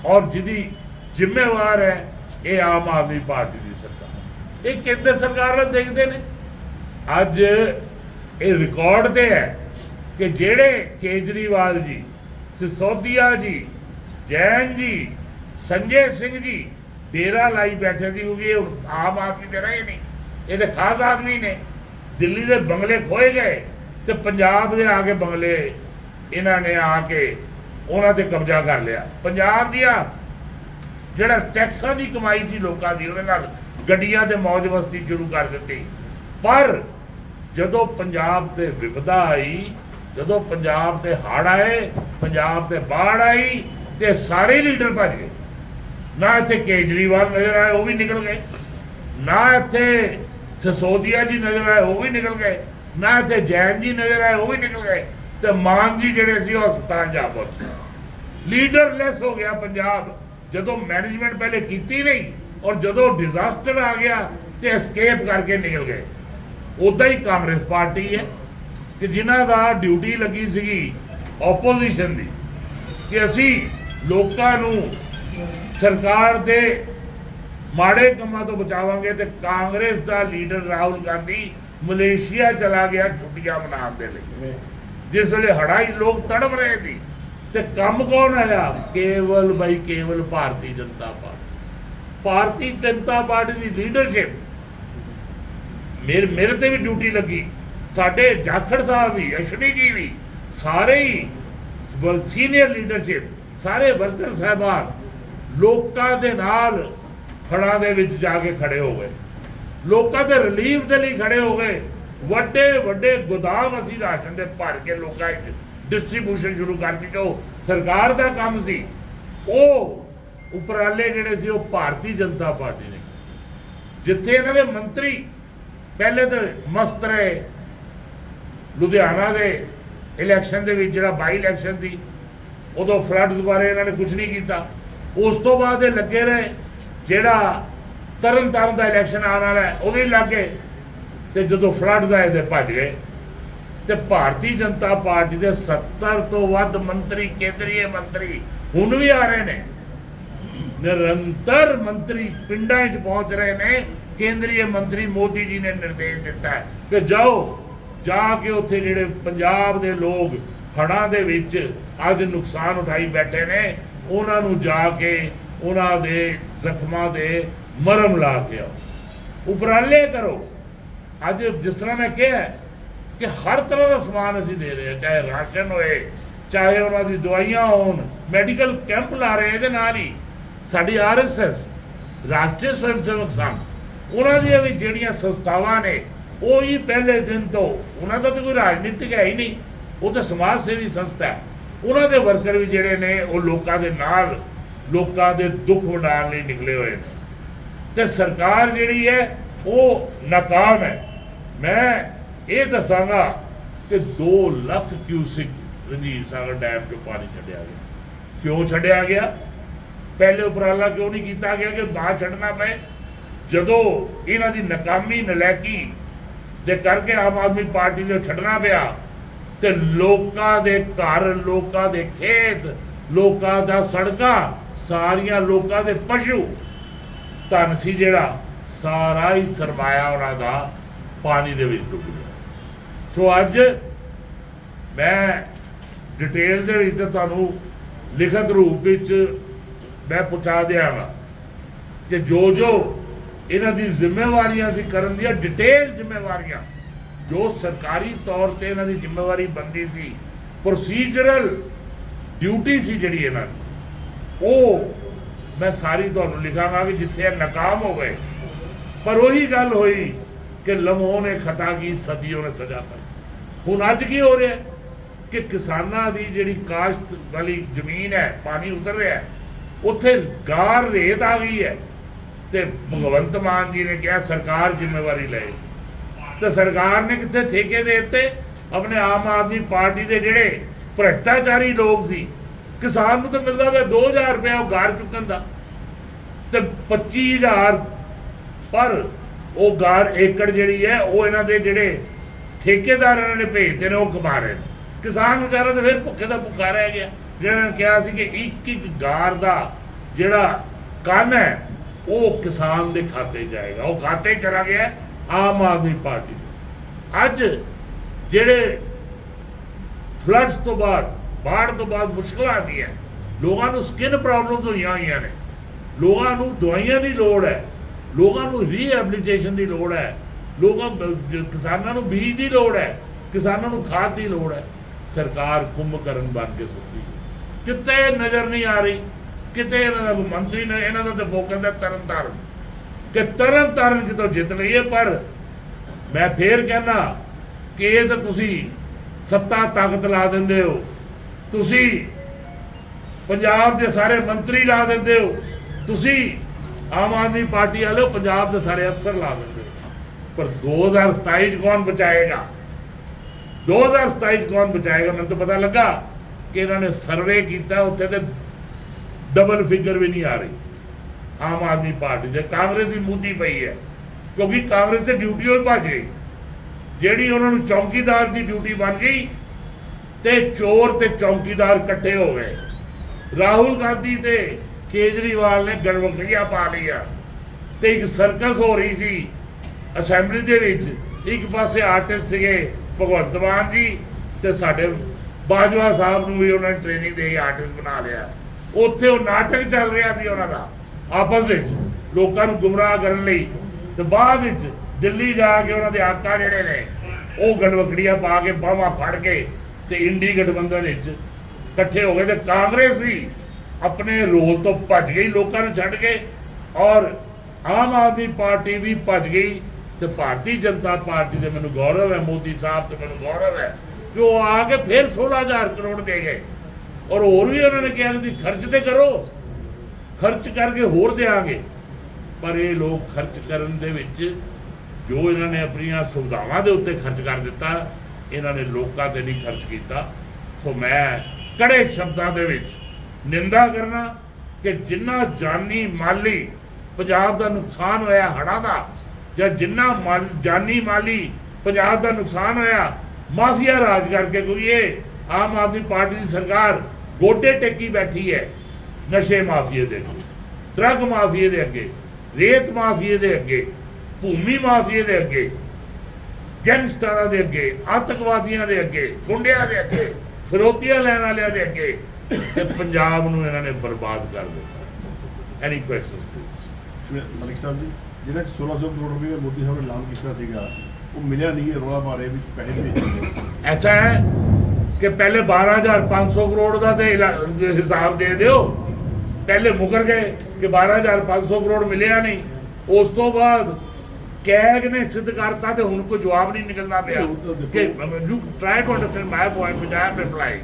ਔਰ ਜਿਹਦੀ ਜ਼ਿੰਮੇਵਾਰ ਹੈ ਇਹ ਆਮ ਆਦਮੀ ਪਾਰਟੀ ਦੀ ਸਰਕਾਰ। ਇਹ ਕੇਂਦਰ ਸਰਕਾਰ ਨਾਲ ਦੇਖਦੇ ਨੇ। ਅੱਜ ਇਹ ਰਿਕਾਰਡ ਤੇ ਹੈ ਕਿ ਜਿਹੜੇ ਕੇਜਰੀਵਾਲ ਜੀ, ਸਿਸੋਦੀਆ ਜੀ, ਜੈਨ ਜੀ, ਸੰਜੇ ਸਿੰਘ ਜੀ ਡੇਰਾ ਲਾਈ ਬੈਠੇ ਸੀ ਕਿਉਂਕਿ ਇਹ ਆਮ ਆਦਮੀ ਦੇ ਰਹੇ ਨਹੀਂ। ਇਹ ਤੇ ਖਾਸ ਆਦਮੀ ਨੇ। ਦਿੱਲੀ ਦੇ ਬੰਗਲੇ ਖੋਏ ਗਏ ਤੇ ਪੰਜਾਬ ਦੇ ਆ ਕੇ ਬੰਗਲੇ ਇਹਨਾਂ ਨੇ ਆ ਕੇ ਉਹਨਾਂ ਤੇ ਕਬਜ਼ਾ ਕਰ ਲਿਆ। ਪੰਜਾਬ ਦੀਆਂ ਜਿਹੜਾ ਟੈਕਸਾਂ ਦੀ ਕਮਾਈ ਸੀ ਲੋਕਾਂ ਦੀ, ਉਹਦੇ ਨਾਲ ਗੱਡੀਆਂ ਤੇ ਮੌਜ ਮਸਤੀ ਸ਼ੁਰੂ ਕਰ ਦਿੱਤੀ। ਪਰ ਜਦੋਂ ਪੰਜਾਬ ਤੇ ਵਿਪਦਾ ਆਈ ਜਦੋਂ ਪੰਜਾਬ ਤੇ ਹੜ੍ਹ ਆਏ, ਪੰਜਾਬ ਤੇ ਬਾੜ ਆਈ ਤੇ ਸਾਰੇ ਲੀਡਰ ਭੱਜ ਗਏ। ਨਾ ਇੱਥੇ ਕੇਜਰੀਵਾਲ ਨਜ਼ਰ ਆਏ ਉਹ ਵੀ ਨਿਕਲ ਗਏ। ਨਾ ਇੱਥੇ ਸਸੋਦੀਆ ਜੀ ਨਜ਼ਰ ਆਏ ਉਹ ਵੀ ਨਿਕਲ ਗਏ। ਨਾ ਇੱਥੇ ਜੈਨ ਜੀ ਨਜ਼ਰ ਆਏ ਉਹ ਵੀ ਨਿਕਲ ਗਏ। ਤੇ ਮਾਨ ਜੀ ਜਿਹੜੇ ਸੀ, ਉਹ ਹਸਪਤਾਲ ਜਾ ਪਹੁੰਚੇ ਲੀਡਰਲੈਸ ਹੋ ਗਿਆ ਪੰਜਾਬ। ਜਦੋਂ ਮੈਨੇਜਮੈਂਟ ਪਹਿਲੇ ਕੀਤੀ ਨਹੀਂ, ਔਰ ਜਦੋਂ ਡਿਜ਼ਾਸਟਰ ਆ ਗਿਆ ਤੇ ਐਸਕੇਪ ਕਰਕੇ ਨਿਕਲ ਗਏ। ਉਦਾਂ ਹੀ ਕਾਂਗਰਸ ਪਾਰਟੀ ਹੈ। ਕਿ ਜਿਨ੍ਹਾਂ ਦਾ ਡਿਊਟੀ ਲੱਗੀ ਸੀਗੀ ਆਪੋਜੀਸ਼ਨ ਦੀ ਕਿ ਅਸੀਂ ਲੋਕਾਂ ਨੂੰ ਸਰਕਾਰ ਦੇ ਮਾੜੇ ਕੰਮਾਂ ਤੋਂ ਬਚਾਵਾਂਗੇ ਤੇ ਕਾਂਗਰਸ ਦਾ ਲੀਡਰ ਰਾਹੁਲ ਗਾਂਧੀ ਮਲੇਸ਼ੀਆ ਚਲਾ ਗਿਆ ਛੁੱਟੀਆਂ ਮਨਾਉਣ ਦੇ ਲਈ। ਜਿਸ ਵੇਲੇ ਹੜਾਈ ਲੋਕ ਤੜਪ ਰਹੇ ਸੀ ਤੇ ਕੰਮ ਕੌਣ ਆਇਆ? ਕੇਵਲ ਬਾਈ ਕੇਵਲ ਭਾਰਤੀ ਜਨਤਾ ਪਾਰਟੀ। ਭਾਰਤੀ ਜਨਤਾ ਪਾਰਟੀ ਦੀ ਲੀਡਰਸ਼ਿਪ ਮੇਰੇ ਮੇਰੇ ਤੇ ਵੀ ਡਿਊਟੀ ਲੱਗੀ। ਸਾਡੇ ਜਾਖੜ ਸਾਹਿਬ ਵੀ ਅਸ਼ਵਨੀ ਜੀ ਵੀ, ਸਾਰੇ ਹੀ ਸੀਨੀਅਰ ਲੀਡਰਸ਼ਿਪ ਸਾਰੇ ਵਰਕਰ ਸਾਹਿਬਾਨ ਲੋਕਾਂ ਦੇ ਨਾਲ ਹੜ੍ਹਾਂ ਦੇ ਵਿੱਚ ਜਾ ਕੇ ਖੜੇ ਹੋ ਗਏ। ਲੋਕਾਂ ਦੇ ਰਿਲੀਫ ਦੇ ਲਈ ਖੜੇ ਹੋ ਗਏ। ਵੱਡੇ ਵੱਡੇ ਗੋਦਾਮ ਅਸੀਂ ਰਾਸ਼ਨ ਦੇ ਭਰ ਕੇ ਲੋਕਾਂ ਵਿੱਚ ਡਿਸਟ੍ਰੀਬਿਊਸ਼ਨ ਸ਼ੁਰੂ ਕਰ ਦਿੱਤੀ। ਉਹ ਸਰਕਾਰ ਦਾ ਕੰਮ ਸੀ। ਉਹ ਉਪਰਾਲੇ ਜਿਹੜੇ ਸੀ, ਉਹ ਭਾਰਤੀ ਜਨਤਾ ਪਾਰਟੀ ਨੇ ਜਿੱਥੇ ਇਹਨਾਂ ਦੇ ਮੰਤਰੀ ਪਹਿਲੇ ਤਾਂ ਮਸਤ ਰਹੇ ਲੁਧਿਆਣਾ ਦੇ ਇਲੈਕਸ਼ਨ ਦੇ ਵਿੱਚ ਜਿਹੜਾ ਬਾਈ ਇਲੈਕਸ਼ਨ ਸੀ, ਉਦੋਂ ਫਲੱਡਸ ਬਾਰੇ ਇਹਨਾਂ ਨੇ ਕੁਝ ਨਹੀਂ ਕੀਤਾ। ਉਸ ਤੋਂ ਬਾਅਦ ਇਹ ਲੱਗੇ ਰਹੇ, ਜਿਹੜਾ ਤਰਨ ਤਾਰਨ ਦਾ ਇਲੈਕਸ਼ਨ ਆਉਣ ਵਾਲਾ ਉਹਦੇ ਹੀ ਲੱਗੇ ਤੇ ਜਦੋਂ ਫਲੱਡਸ ਆਏ ਤੇ ਭੱਜ ਗਏ। ਤੇ ਭਾਰਤੀ ਜਨਤਾ ਪਾਰਟੀ ਦੇ 70 ਤੋਂ ਵੱਧ ਮੰਤਰੀ ਕੇਂਦਰੀ ਮੰਤਰੀ ਹੁਣ ਵੀ ਆ ਰਹੇ ਨੇ। ਨਿਰੰਤਰ ਮੰਤਰੀ ਪਿੰਡਾਂ 'ਚ ਪਹੁੰਚ ਰਹੇ ਨੇ। ਕੇਂਦਰੀ ਮੰਤਰੀ ਮੋਦੀ ਜੀ ਨੇ ਨਿਰਦੇਸ਼ ਦਿੱਤਾ ਕਿ ਜਾਓ ਜਾ ਕੇ ਉੱਥੇ ਜਿਹੜੇ ਪੰਜਾਬ ਦੇ ਲੋਕ ਹੜ੍ਹਾਂ ਦੇ ਵਿੱਚ ਅੱਜ ਨੁਕਸਾਨ ਉਠਾਈ ਬੈਠੇ ਨੇ, ਉਹਨਾਂ ਨੂੰ ਜਾ ਕੇ ਉਹਨਾਂ ਦੇ ਜ਼ਖਮਾਂ ਦੇ ਮਰਮ ਲਾ ਕੇ ਆਓ। ਉਪਰਾਲੇ ਕਰੋ। ਅੱਜ ਜਿਸ ਤਰ੍ਹਾਂ ਮੈਂ ਕਿਹਾ ਕਿ ਹਰ ਤਰ੍ਹਾਂ ਦਾ ਸਮਾਨ ਅਸੀਂ ਦੇ ਰਹੇ ਹਾਂ, ਚਾਹੇ ਰਾਸ਼ਨ ਹੋਏ, ਚਾਹੇ ਉਹਨਾਂ ਦੀ ਦਵਾਈਆਂ ਹੋਣ, ਮੈਡੀਕਲ ਕੈਂਪ ਲਾ ਰਹੇ ਇਹਦੇ ਨਾਲ ਹੀ। ਸਾਡੀ ਆਰਐਸਐਸ ਰਾਸ਼ਟਰੀ ਸਵੈਮ ਸੇਵਕ ਸੰਘ, ਉਹਨਾਂ ਦੀਆਂ ਵੀ ਜਿਹੜੀਆਂ ਸੰਸਥਾਵਾਂ ਨੇ ਉਹ ਹੀ ਪਹਿਲੇ ਦਿਨ ਤੋਂ ਉਹਨਾਂ ਦਾ ਤਾਂ ਕੋਈ ਰਾਜਨੀਤਿਕ ਹੈ ਹੀ ਨਹੀਂ। ਉਹ ਤਾਂ ਸਮਾਜ ਸੇਵੀ ਸੰਸਥਾ ਹੈ। ਉਹਨਾਂ ਦੇ ਵਰਕਰ ਵੀ ਜਿਹੜੇ ਨੇ, ਉਹ ਲੋਕਾਂ ਦੇ ਨਾਲ, ਲੋਕਾਂ ਦੇ ਦੁੱਖ ਵੰਡਾਉਣ ਲਈ ਨਿਕਲੇ ਹੋਏ ਨੇ। ਤੇ ਸਰਕਾਰ ਜਿਹੜੀ ਹੈ, ਉਹ ਨਾਕਾਮ ਹੈ। ਮੈਂ ਇਹ ਦੱਸਾਂਗਾ ਕਿ 2 ਲੱਖ ਕਿਊਸਿਕ ਰਣਜੀਤ ਸਾਗਰ ਡੈਮ ਤੋਂ ਪਾਣੀ ਛੱਡਿਆ ਗਿਆ। ਕਿਉਂ ਛੱਡਿਆ ਗਿਆ? ਪਹਿਲੇ ਉਪਰਾਲਾ ਕਿਉਂ ਨਹੀਂ ਕੀਤਾ ਗਿਆ ਕਿ ਨਾ ਛੱਡਣਾ ਪਏ? ਜਦੋਂ ਇਹਨਾਂ ਦੀ ਨਾਕਾਮੀ, ਨਲੈਕੀ ਦੇ ਕਰਕੇ ਆਮ ਆਦਮੀ ਪਾਰਟੀ ਨੂੰ ਛੱਡਣਾ ਪਿਆ। ਤੇ ਲੋਕਾਂ ਦੇ ਘਰ, ਲੋਕਾਂ ਦੇ ਖੇਤ, ਲੋਕਾਂ ਦਾ ਸੜਕਾਂ, ਸਾਰੀਆਂ ਲੋਕਾਂ ਦੇ ਪਸ਼ੂ। ਧਨ ਸੀ ਜਿਹੜਾ, ਸਾਰਾ ਹੀ ਸਰਮਾਇਆ ਉਹਨਾਂ ਦਾ, ਪਾਣੀ ਦੇ ਵਿੱਚ ਡੁੱਬ ਗਿਆ। ਸੋ ਅੱਜ ਮੈਂ ਡਿਟੇਲ ਦੇ ਵਿੱਚ ਤੁਹਾਨੂੰ ਲਿਖਤ ਰੂਪ ਵਿੱਚ ਮੈਂ ਪਹੁੰਚਾ ਦਿਆਂਗਾ ਕਿ ਜੋ ਜੋ ਇਹਨਾਂ ਦੀ ਜ਼ਿੰਮੇਵਾਰੀਆਂ ਸੀ ਕਰਨ ਦੀਆਂ ਡਿਟੇਲ ਜ਼ਿੰਮੇਵਾਰੀਆਂ। ਜੋ ਸਰਕਾਰੀ ਤੌਰ ਤੇ ਇਹਨਾਂ ਦੀ ਜ਼ਿੰਮੇਵਾਰੀ ਬੰਦੀ ਸੀ ਪ੍ਰੋਸੀਜਰਲ ਡਿਊਟੀ ਸੀ ਜਿਹੜੀ ਇਹਨਾਂ ਦੀ। ਉਹ ਮੈਂ ਸਾਰੀ ਤੁਹਾਨੂੰ ਲਿਖਾਂਗਾ ਕਿ ਜਿੱਥੇ ਇਹ ਨਾਕਾਮ ਹੋ ਗਏ। ਪਰ ਉਹੀ ਗੱਲ ਹੋਈ ਕਿ ਲਮਹੋਂ ਨੇ ਖਤਾ ਕੀ, ਸਦੀਆਂ ਨੇ ਸਜ਼ਾ ਕਰ ਹੁਣ ਅੱਜ ਕੀ ਹੋ ਰਿਹਾ ਕਿ ਕਿਸਾਨਾਂ ਦੀ ਜਿਹੜੀ ਕਾਸ਼ਤ ਵਾਲੀ ਜ਼ਮੀਨ ਹੈ, ਪਾਣੀ ਉਤਰ ਰਿਹਾ ਉੱਥੇ ਗਾਰ ਰੇਤ ਆ ਗਈ ਹੈ। ਤੇ ਭਗਵੰਤ ਮਾਨ ਜੀ ਨੇ ਕਿਹਾ, ਸਰਕਾਰ ਜ਼ਿੰਮੇਵਾਰੀ ਲਏ ਤੇ ਸਰਕਾਰ ਨੇ ਕਿੱਥੇ ਠੇਕੇ ਦੇ ਦਿੱਤੇ? ਆਪਣੇ ਆਮ ਆਦਮੀ ਪਾਰਟੀ ਦੇ ਜਿਹੜੇ ਭ੍ਰਿਸ਼ਟਾਚਾਰੀ ਲੋਕ ਸੀ। ਕਿਸਾਨ ਨੂੰ ਤਾਂ ਮਿਲਦਾ ਵੇ 2000 ਰੁਪਏ ਉਹ ਗਾਰ ਚੁੱਕਣ ਦਾ। ਤੇ 25000 ਪਰ ਉਹ ਗਾਰ ਏਕੜ ਜਿਹੜੀ ਹੈ, ਉਹ ਇਹਨਾਂ ਦੇ ਜਿਹੜੇ ਠੇਕੇਦਾਰ ਇਹਨਾਂ ਨੇ ਭੇਜਦੇ ਨੇ, ਉਹ ਕਮਾ ਰਹੇ ਨੇ। ਕਿਸਾਨ ਵਿਚਾਰਾ ਤਾਂ ਫਿਰ ਭੁੱਖੇ ਦਾ ਭੁੱਖਾ ਰਹਿ ਗਿਆ। ਜਿਹੜਾ ਨੇ ਕਿਹਾ ਸੀ ਕਿ ਇੱਕ ਇੱਕ ਗਾਰ ਦਾ ਜਿਹੜਾ ਕੰਨ ਹੈ ਉਹ ਕਿਸਾਨ ਦੇ ਖਾਤੇ ਜਾਏਗਾ। ਉਹ ਖਾਤੇ ਚਲਾ ਗਿਆ ਆਮ ਆਦਮੀ ਪਾਰਟੀ। ਦੇ। ਅੱਜ ਜਿਹੜੇ ਫਲੱਡਸ ਤੋਂ ਬਾਅਦ, ਬਾੜ ਤੋਂ ਬਾਅਦ ਮੁਸ਼ਕਲਾਂ ਆਉਂਦੀਆਂ ਲੋਕਾਂ ਨੂੰ ਸਕਿਨ ਪ੍ਰੋਬਲਮਸ ਹੋਈਆਂ ਹੋਈਆਂ ਨੇ। ਲੋਕਾਂ ਨੂੰ ਦਵਾਈਆਂ ਦੀ ਲੋੜ ਹੈ, ਲੋਕਾਂ ਨੂੰ ਰੀਹੈਬਿਲਿਟੇਸ਼ਨ ਦੀ ਲੋੜ ਹੈ, ਲੋਕਾਂ ਕਿਸਾਨਾਂ ਨੂੰ ਬੀਜ ਦੀ ਲੋੜ ਹੈ, ਕਿਸਾਨਾਂ ਨੂੰ ਖਾਦ ਦੀ ਲੋੜ ਹੈ। ਸਰਕਾਰ ਕੁੰਭਕਰਨ ਬਣ ਕੇ ਸੁੱਤੀ ਕਿਤੇ ਨਜ਼ਰ ਨਹੀਂ ਆ ਰਹੀ। ਕਿਤੇ ਇਹਨਾਂ ਦਾ ਕੋਈ ਮੰਤਰੀ ਨੇ ਇਹਨਾਂ ਦਾ ਤਾਂ ਫੋਕਸ ਹੈ ਤਰਨ ਤਾਰਨ ਕਿ ਤਰਨ ਤਾਰਨ ਕਿਤੋਂ ਜਿੱਤ ਲਈਏ ਪਰ ਮੈਂ ਫੇਰ ਕਹਿਣਾ ਕਿ ਇਹ ਤਾਂ ਤੁਸੀਂ ਸੱਤਾ ਤਾਕਤ ਲਾ ਦਿੰਦੇ ਹੋ। ਤੁਸੀਂ ਪੰਜਾਬ ਦੇ ਸਾਰੇ ਮੰਤਰੀ ਲਾ ਦਿੰਦੇ ਹੋ। ਤੁਸੀਂ ਆਮ ਆਦਮੀ ਪਾਰਟੀ ਵਾਲੇ ਪੰਜਾਬ ਦੇ ਸਾਰੇ ਅਫਸਰ ਲਾ ਦਿੰਦੇ ਹੋ। ਪਰ 2027 ਚ ਕੌਣ ਬਚਾਏਗਾ? 2027 ਚ ਕੌਣ ਬਚਾਏਗਾ? ਮੈਨੂੰ ਤਾਂ ਪਤਾ ਲੱਗਾ ਕਿ ਇਹਨਾਂ ਨੇ ਸਰਵੇ ਕੀਤਾ, ਉੱਥੇ ਤੇ ਡਬਲ ਫਿਗਰ ਵੀ ਨਹੀਂ ਆ ਰਹੀ। ਆਮ ਆਦਮੀ ਪਾਰਟੀ ਦੇ, ਕਾਂਗਰਸ ਦੀ ਮੁੱਦੀ ਪਈ ਹੈ, ਕਿਉਂਕਿ ਕਾਂਗਰਸ ਤੇ ਡਿਊਟੀ ਉਹ ਭੱਜ ਗਈ ਜਿਹੜੀ ਉਹਨਾਂ ਨੂੰ ਚੌਕੀਦਾਰ ਦੀ ਡਿਊਟੀ ਬਣ ਗਈ, ਤੇ ਚੋਰ ਤੇ ਚੌਕੀਦਾਰ ਇਕੱਠੇ ਹੋ ਗਏ। ਰਾਹੁਲ ਗਾਂਧੀ ਤੇ ਕੇਜਰੀਵਾਲ ਨੇ ਗੜਵਕੜੀਆਂ ਪਾ ਲਈਆਂ। ਤੇ ਇੱਕ ਸਰਕਸ ਹੋ ਰਹੀ ਸੀ ਅਸੈਂਬਲੀ ਦੇ ਵਿੱਚ। ਇੱਕ ਪਾਸੇ ਆਰਟਿਸਟ ਸੀਗੇ ਭਗਵੰਤ ਮਾਨ ਜੀ, ਤੇ ਸਾਡੇ ਬਾਜਵਾ ਸਾਹਿਬ ਨੂੰ ਵੀ ਉਹਨਾਂ ਨੇ ਟ੍ਰੇਨਿੰਗ ਦੇ ਆਰਟਿਸਟ ਬਣਾ ਲਿਆ। ਉੱਥੇ ਉਹ ਨਾਟਕ ਚੱਲ ਰਿਹਾ ਸੀ ਉਹਨਾਂ ਦਾ, ਆਪਸ ਵਿੱਚ, ਲੋਕਾਂ ਨੂੰ ਗੁੰਮਰਾਹ ਕਰਨ ਲਈ। ਤੇ ਬਾਅਦ ਵਿੱਚ ਦਿੱਲੀ ਜਾ ਕੇ ਉਹਨਾਂ ਦੇ ਆਕਾ ਜਿਹੜੇ ਨੇ, ਉਹ ਗੜਵਕੜੀਆਂ ਪਾ ਕੇ ਬਾਹਾਂ ਫੜ ਕੇ ਤੇ ਇੰਡੀ ਗਠਬੰਧਨ ਵਿੱਚ ਇਕੱਠੇ ਹੋ ਗਏ ਤੇ ਕਾਂਗਰਸ ਵੀ ਆਪਣੇ ਰੋਲ ਤੋਂ ਭੱਜ ਗਈ, ਲੋਕਾਂ ਨੂੰ ਛੱਡ ਕੇ। ਔਰ ਆਮ ਆਦਮੀ ਪਾਰਟੀ ਵੀ ਭੱਜ ਗਈ ਤੇ ਭਾਰਤੀ ਜਨਤਾ ਪਾਰਟੀ ਦੇ ਮੈਨੂੰ ਗੌਰਵ ਹੈ, ਮੋਦੀ ਸਾਹਿਬ ਤੇ ਮੈਨੂੰ ਗੌਰਵ ਹੈ ਕਿ ਉਹ ਆ ਕੇ ਫਿਰ 16000 ਕਰੋੜ ਦੇ ਗਏ। ਔਰ ਹੋਰ ਵੀ ਉਹਨਾਂ ਨੇ ਕਿਹਾ ਕਿ ਤੁਸੀਂ ਖਰਚ ਤੇ ਕਰੋ। ਖਰਚ ਕਰਕੇ ਹੋਰ ਦੇਾਂਗੇ ਪਰ ਇਹ ਲੋਕ ਖਰਚ ਕਰਨ ਦੇ ਵਿੱਚ ਜੋ ਇਹਨਾਂ ਨੇ ਆਪਣੀਆਂ ਸੁਵਿਧਾਵਾਂ ਦੇ ਉੱਤੇ ਖਰਚ ਕਰ ਦਿੱਤਾ, ਇਹਨਾਂ ਨੇ ਲੋਕਾਂ ਤੇ ਨਹੀਂ ਖਰਚ ਕੀਤਾ। ਸੋ ਮੈਂ ਕੜੇ ਸ਼ਬਦਾਂ ਦੇ ਵਿੱਚ ਨਿੰਦਾ ਕਰਨਾ ਕਿ ਜਿੰਨਾ ਜਾਨੀ ਮਾਲੀ ਪੰਜਾਬ ਦਾ ਨੁਕਸਾਨ ਹੋਇਆ ਹੜ੍ਹਾਂ ਦਾ, ਜਾਂ ਜਿੰਨਾ ਮਾਲ, ਜਾਨੀ ਮਾਲੀ ਪੰਜਾਬ ਦਾ ਨੁਕਸਾਨ ਹੋਇਆ, ਮਾਫੀਆ ਰਾਜ ਕਰਕੇ ਕੋਈ ਇਹ ਆਮ ਆਦਮੀ ਪਾਰਟੀ ਦੀ ਸਰਕਾਰ ਗੋਡੇ ਟੇਕੀ ਬੈਠੀ ਹੈ ਨਸ਼ੇ ਮਾਫੀਏ ਦੇ ਅੱਗੇ ਡਰੱਗ ਮਾਫੀਏ ਦੇ ਅੱਗੇ ਰੇਤ ਮਾਫੀਏ ਦੇ ਅੱਗੇ ਭੂਮੀ ਮਾਫੀਏ ਦੇ ਅੱਗੇ ਗੈਂਗਸਟਰਾਂ ਦੇ ਅੱਗੇ ਆਤੰਕਵਾਦੀਆਂ ਦੇ ਅੱਗੇ ਗੁੰਡਿਆਂ ਦੇ ਅੱਗੇ ਫਿਰੋਤੀਆਂ ਲੈਣ ਵਾਲਿਆਂ ਦੇ ਅੱਗੇ ਤੇ ਪੰਜਾਬ ਨੂੰ ਇਹਨਾਂ ਨੇ ਬਰਬਾਦ ਕਰ ਦਿੱਤਾ। Any questions please Malik Sahib ji ਜਿਹੜਾ ਕਿ 1600 ਕਰੋੜ ਰੁਪਏ ਮੋਦੀ ਸਾਹਿਬ ਨੇ ਐਲਾਨ ਕੀਤਾ ਸੀਗਾ ਉਹ ਮਿਲਿਆ ਨਹੀਂ ਹੈ ਰੋਲਾ ਮਾਰੇ ਵੀ ਪੈਸੇ ਨਹੀਂ ਮਿਲੇ ऐसा ਕਿ ਪਹਿਲੇ 12500 ਕਰੋੜ ਦਾ ਤੇ ਹਿਸਾਬ ਦੇ ਦਿਓ। ਪਹਿਲੇ ਮੁਕਰ ਗਏ ਕਿ 12500 ਕਰੋੜ ਮਿਲਿਆ ਨਹੀਂ। ਉਸ ਤੋਂ ਬਾਅਦ ਕੈਗ ਨੇ ਸਿੱਧ ਕਰਤਾ ਤੇ ਹੁਣ ਕੋਈ ਜਵਾਬ ਨਹੀਂ ਨਿਕਲਦਾ ਪਿਆ। ਕਿ you try to understand my point which I reply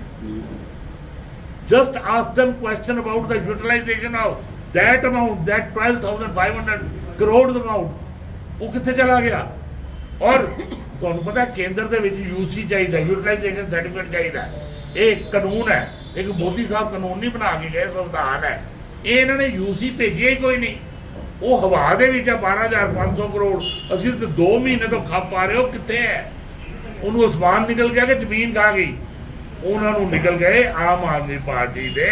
just ask them question about the utilization of that amount that 12500 crore amount ਉਹ ਕਿੱਥੇ ਚਲਾ ਗਿਆ? ਔਰ ਤੁਹਾਨੂੰ ਪਤਾ ਕੇਂਦਰ ਦੇ ਵਿੱਚ ਯੂਸੀ ਚਾਹੀਦਾ ਯੂਟਿਲਾਈਜੇਸ਼ਨ ਸਰਟੀਫਿਕੇਟ ਚਾਹੀਦਾ ਇਹ ਕਾਨੂੰਨ ਹੈ ਇੱਕ ਮੋਦੀ ਸਾਹਿਬ ਕਾਨੂੰਨ ਨਹੀਂ ਬਣਾ ਕੇ ਗਏ ਸੰਵਿਧਾਨ ਹੈ। ਇਹ ਇਹਨਾਂ ਨੇ ਯੂਸੀ ਭੇਜਿਆ ਹੀ ਕੋਈ ਨਹੀਂ। ਉਹ ਹਵਾ ਦੇ ਵਿੱਚ ਆ 12500 ਕਰੋੜ। ਅਸੀਂ ਤੇ 2 ਮਹੀਨੇ ਤੋਂ ਖੱਪ ਪਾ ਰਹੇ ਹੋ ਕਿੱਥੇ ਹੈ? ਉਹਨੂੰ ਅਸਮਾਨ ਨਿਕਲ ਗਿਆ ਕਿ ਜ਼ਮੀਨ ਖਾ ਗਈ? ਉਹਨਾਂ ਨੂੰ ਨਿਕਲ ਗਏ ਆਮ ਆਦਮੀ ਪਾਰਟੀ ਦੇ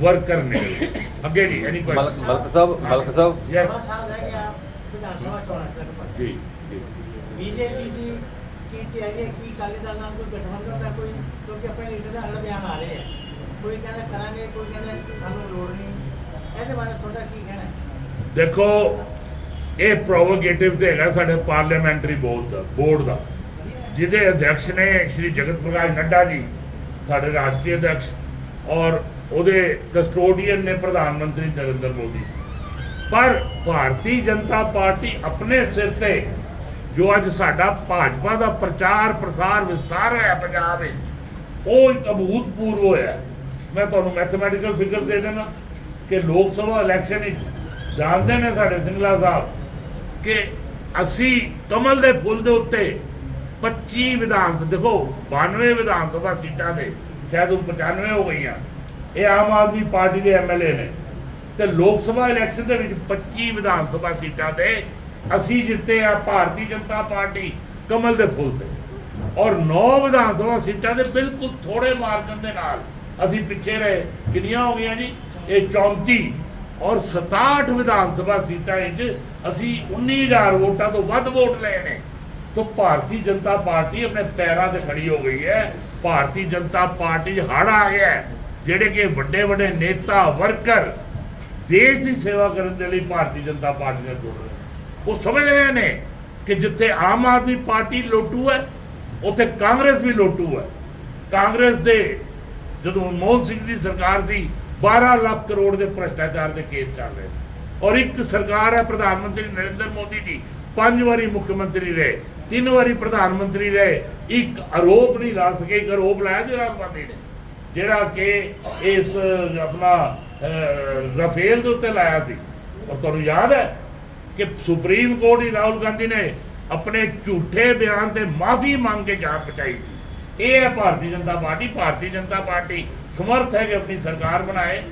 ਵਰਕਰ ਨਿਕਲ ਗਏ। ਅੱਗੇ ਜੀ ਐਨੀ ਕੋਈ ਮਲਕ ਸਾਹਿਬ ਮਲਕ ਸਾਹਿਬ। ਯੈਸ ਸਵਾ ਸਾਲ ਰਹਿ ਗਿਆ ਵਿਧਾਨ ਸਭਾ ਚੋਣਾਂ ਤੱਕ ਜੀ ਜੀ। ਬੀਜੇਪੀ ਦੀ ਕੀ ਤਿਆਰੀ ਕੀ ਅਕਾਲੀ ਦਲ ਨਾਲ ਕੋਈ ਗਠਬੰਧਨ ਦਾ ਕੋਈ, ਕਿਉਂਕਿ ਆਪਣੇ ਲੀਡਰ ਦਾ ਹੜ ਬਿਆਨ ਆ ਰਹੇ ਹੈ ਕੋਈ ਕਹਿੰਦਾ ਕਰਾਂਗੇ, ਕੋਈ ਕਹਿੰਦਾ ਸਾਨੂੰ ਲੋੜ ਨਹੀਂ। ਇਹਦੇ ਬਾਰੇ ਤੁਹਾਡਾ ਕੀ ਕਹਿਣਾ ਦੇਖੋ, ਇਹ ਪ੍ਰੋਵੋਗੇਟਿਵ ਤੇ ਹੈਗਾ ਸਾਡੇ ਪਾਰਲੀਮੈਂਟਰੀ ਬੋਰਡ ਦਾ ਬੋਰਡ ਦਾ। ਜਿਹਦੇ ਅਧਿਕਸ਼ ਨੇ ਸ਼੍ਰੀ ਜਗਤ ਪ੍ਰਕਾਸ਼ ਨੱਡਾ ਜੀ, ਸਾਡੇ ਰਾਸ਼ਟਰੀ ਅਧਿਕਸ਼ ਔਰ ਉਹਦੇ ਕਸਟੋਡੀਅਨ ਨੇ ਪ੍ਰਧਾਨ ਮੰਤਰੀ ਨਰਿੰਦਰ ਮੋਦੀ। ਪਰ ਭਾਰਤੀ ਜਨਤਾ ਪਾਰਟੀ ਆਪਣੇ ਸਿਰ ਤੇ ਜੋ ਅੱਜ ਸਾਡਾ ਭਾਜਪਾ ਦਾ ਪ੍ਰਚਾਰ, ਪ੍ਰਸਾਰ ਵਿਸਤਾਰ ਹੋਇਆ ਪੰਜਾਬ ਵਿੱਚ, ਉਹ ਇੱਕ ਅਭੂਤਪੂਰਵ ਹੋਇਆ। ਮੈਂ ਤੁਹਾਨੂੰ ਮੈਥਮੈਟੀਕਲ ਫਿਗਰ ਦੇ ਦੇਣਾ ਕਿ ਲੋਕ ਸਭਾ ਇਲੈਕਸ਼ਨ ਵਿੱਚ ਜਾਣਦੇ ਨੇ ਸਾਡੇ ਸਿੰਗਲਾ ਸਾਹਿਬ ਕਿ ਅਸੀਂ ਕਮਲ ਦੇ ਫੁੱਲ ਦੇ ਉੱਤੇ 25 ਵਿਧਾਨ ਦੇਖੋ 92 ਵਿਧਾਨ ਸਭਾ ਸੀਟਾਂ ਦੇ, ਸ਼ਾਇਦ ਉਹ 95 ਹੋ ਗਈਆਂ। ਇਹ ਆਮ ਆਦਮੀ ਪਾਰਟੀ ਦੇ ਐਮਐਲਏ ਨੇ। ਤੇ ਲੋਕ ਸਭਾ ਇਲੈਕਸ਼ਨ ਦੇ ਵਿੱਚ 25 ਵਿਧਾਨ ਸਭਾ ਸੀਟਾਂ ਤੇ ਅਸੀਂ ਜਿੱਤੇ ਆ ਭਾਰਤੀ ਜਨਤਾ ਪਾਰਟੀ ਕਮਲ ਦੇ ਫੁੱਲ ਤੇ। ਔਰ 9 ਵਿਧਾਨ ਸਭਾ ਸੀਟਾਂ ਦੇ ਬਿਲਕੁਲ ਥੋੜੇ ਮਾਰਜਨ ਦੇ ਨਾਲ ਅਸੀਂ ਪਿੱਛੇ ਰਹੇ। ਕਿੰਨੀਆਂ ਹੋ ਗਈਆਂ ਜੀ? ਇਹ 34 ਔਰ 67 ਵਿਧਾਨ ਸਭਾ ਸੀਟਾਂ ਵਿੱਚ ਅਸੀਂ 19000 ਵੋਟਾਂ ਤੋਂ ਵੱਧ ਵੋਟ ਲਏ ਨੇ। तो ਭਾਰਤੀ ਜਨਤਾ ਪਾਰਟੀ ਆਪਣੇ ਪੈਰਾਂ ਤੇ ਖੜੀ ਹੋ ਗਈ ਹੈ। ਭਾਰਤੀ ਜਨਤਾ ਪਾਰਟੀ ਹੜ ਆ ਗਿਆ ਜਿਹੜੇ ਕਿ ਵੱਡੇ ਵੱਡੇ ਨੇਤਾ, ਵਰਕਰ ਦੇਸ਼ ਦੀ ਸੇਵਾ ਕਰਨ ਦੇ ਲਈ ਭਾਰਤੀ ਜਨਤਾ ਪਾਰਟੀ ਨਾਲ ਜੁੜ ਰਹੇ ਉਹ ਸਮਝ ਰਹੇ ਨੇ ਕਿ ਜਿੱਥੇ ਆਮ ਆਦਮੀ ਪਾਰਟੀ ਲੋਟੂ ਹੈ ਉੱਥੇ ਕਾਂਗਰਸ ਵੀ ਲੋਟੂ ਹੈ। ਕਾਂਗਰਸ ਦੇ ਜਦੋਂ ਮਨਮੋਹਨ ਸਿੰਘ ਦੀ ਸਰਕਾਰ ਸੀ 12 ਲੱਖ ਕਰੋੜ ਦੇ ਭ੍ਰਸ਼ਟਾਚਾਰ ਦੇ ਕੇਸ ਚੱਲ ਰਹੇ ਔਰ ਇੱਕ ਸਰਕਾਰ ਹੈ ਪ੍ਰਧਾਨ ਮੰਤਰੀ ਨਰਿੰਦਰ ਮੋਦੀ ਜੀ ਪੰਜ ਵਾਰੀ ਮੁੱਖ ਮੰਤਰੀ ਰਹੇ ਤਿੰਨ ਵਾਰੀ ਪ੍ਰਧਾਨ ਮੰਤਰੀ ਰਹੇ ਇੱਕ ਆਰੋਪ ਨਹੀਂ ਲਾ ਸਕੇ ਇੱਕ ਆਰੋਪ ਲਾਇਆ ਸੀ ਰਾਹੁਲ ਗਾਂਧੀ ਨੇ ਜਿਹੜਾ ਕਿ ਇਸ ਆਪਣਾ ਅਹ, ਰਫੇਲ ਦੇ ਉੱਤੇ ਲਾਇਆ ਸੀ। ਔਰ ਤੁਹਾਨੂੰ ਯਾਦ ਹੈ ਕਿ ਸੁਪਰੀਮ ਕੋਰਟ ਹੀ ਰਾਹੁਲ ਗਾਂਧੀ ਨੇ ਆਪਣੇ ਝੂਠੇ ਬਿਆਨ ਤੇ ਮਾਫੀ ਮੰਗ ਕੇ ਜਾਨ ਬਚਾਈ ਸੀ। ਇਹ ਹੈ ਭਾਰਤੀ ਜਨਤਾ ਪਾਰਟੀ। ਭਾਰਤੀ ਜਨਤਾ ਪਾਰਟੀ ਸਮਰਥ ਹੈ ਕਿ ਆਪਣੀ ਸਰਕਾਰ ਬਣਾਏ।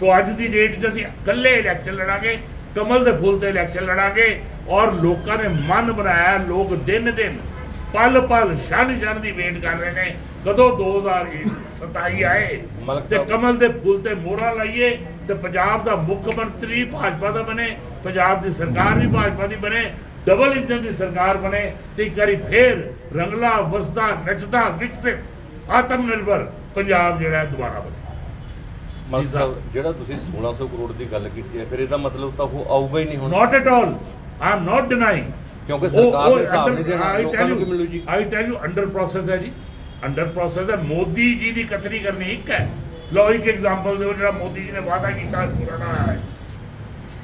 ਸੋ ਅੱਜ ਦੀ ਡੇਟ 'ਚ ਅਸੀਂ ਇਕੱਲੇ ਇਲੈਕਸ਼ਨ ਲੜਾਂਗੇ ਕਮਲ ਦੇ ਫੁੱਲ ਤੇ ਇਲੈਕਸ਼ਨ ਲੜਾਂਗੇ ਔਰ ਲੋਕਾਂ ਨੇ ਮਨ ਬਣਾਇਆ ਲੋਕ ਦਿਨ ਦਿਨ ਪਲ ਪਲ ਸ਼ਨ ਸ਼ਨ ਦੀ ਵੇਟ ਕਰ ਰਹੇ ਨੇ। ਕਦੋਂ 2027 ਆਏ ਤੇ ਕਮਲ ਦੇ ਫੁੱਲ ਤੇ ਮੋਹਰਾਂ ਲਾਈਏ ਤੇ ਪੰਜਾਬ ਦਾ ਮੁੱਖ ਮੰਤਰੀ ਭਾਜਪਾ ਦਾ ਬਣੇ। ਪੰਜਾਬ ਦੀ ਸਰਕਾਰ ਵੀ ਭਾਜਪਾ ਦੀ ਬਣੇ ਡਬਲ ਇੰਜਨ ਦੀ ਸਰਕਾਰ ਬਣੇ ਤੇ ਇੱਕ ਵਾਰੀ ਫੇਰ ਰੰਗਲਾ ਵਸਦਾ ਨੱਚਦਾ ਵਿਕਸਿਤ ਆਤਮ ਨਿਰਭਰ ਪੰਜਾਬ ਜਿਹੜਾ ਦੁਬਾਰਾ ਬਣੇ। ਸਾਹਿਬ। ਸਾਹਿਬ ਜਿਹੜਾ ਤੁਸੀਂ 1600 ਕਰੋੜ ਦੀ ਗੱਲ ਕੀਤੀ ਹੈ ਫਿਰ ਇਹਦਾ ਮਤਲਬ ਤਾਂ ਉਹ ਆਊਗਾ ਹੀ ਨਹੀਂ ਹੁਣ। Not at all I am not ਡਿਨਾਈਂਗ ਕਿਉਂਕਿ ਸਰਕਾਰ ਨੇ ਹਿਸਾਬ ਨਹੀਂ ਦੇਣਾ ਲੋਕਾਂ ਨੂੰ ਮਿਲੂ ਜੀ? I tell you under process ਹੈ ਜੀ। ਅੰਡਰ ਪ੍ਰੋਸੈਸ ਹੈ। ਮੋਦੀ ਜੀ ਦੀ ਕਥਨੀ ਕਰਨੀ ਇੱਕ ਹੈ। ਲਓ ਇੱਕ ਐਗਜ਼ਾਮਪਲ ਦਿਓ ਜਿਹੜਾ ਮੋਦੀ ਜੀ ਨੇ ਵਾਅਦਾ ਕੀਤਾ ਪੂਰਾ ਨਾ ਹੋਇਆ ਹੈ।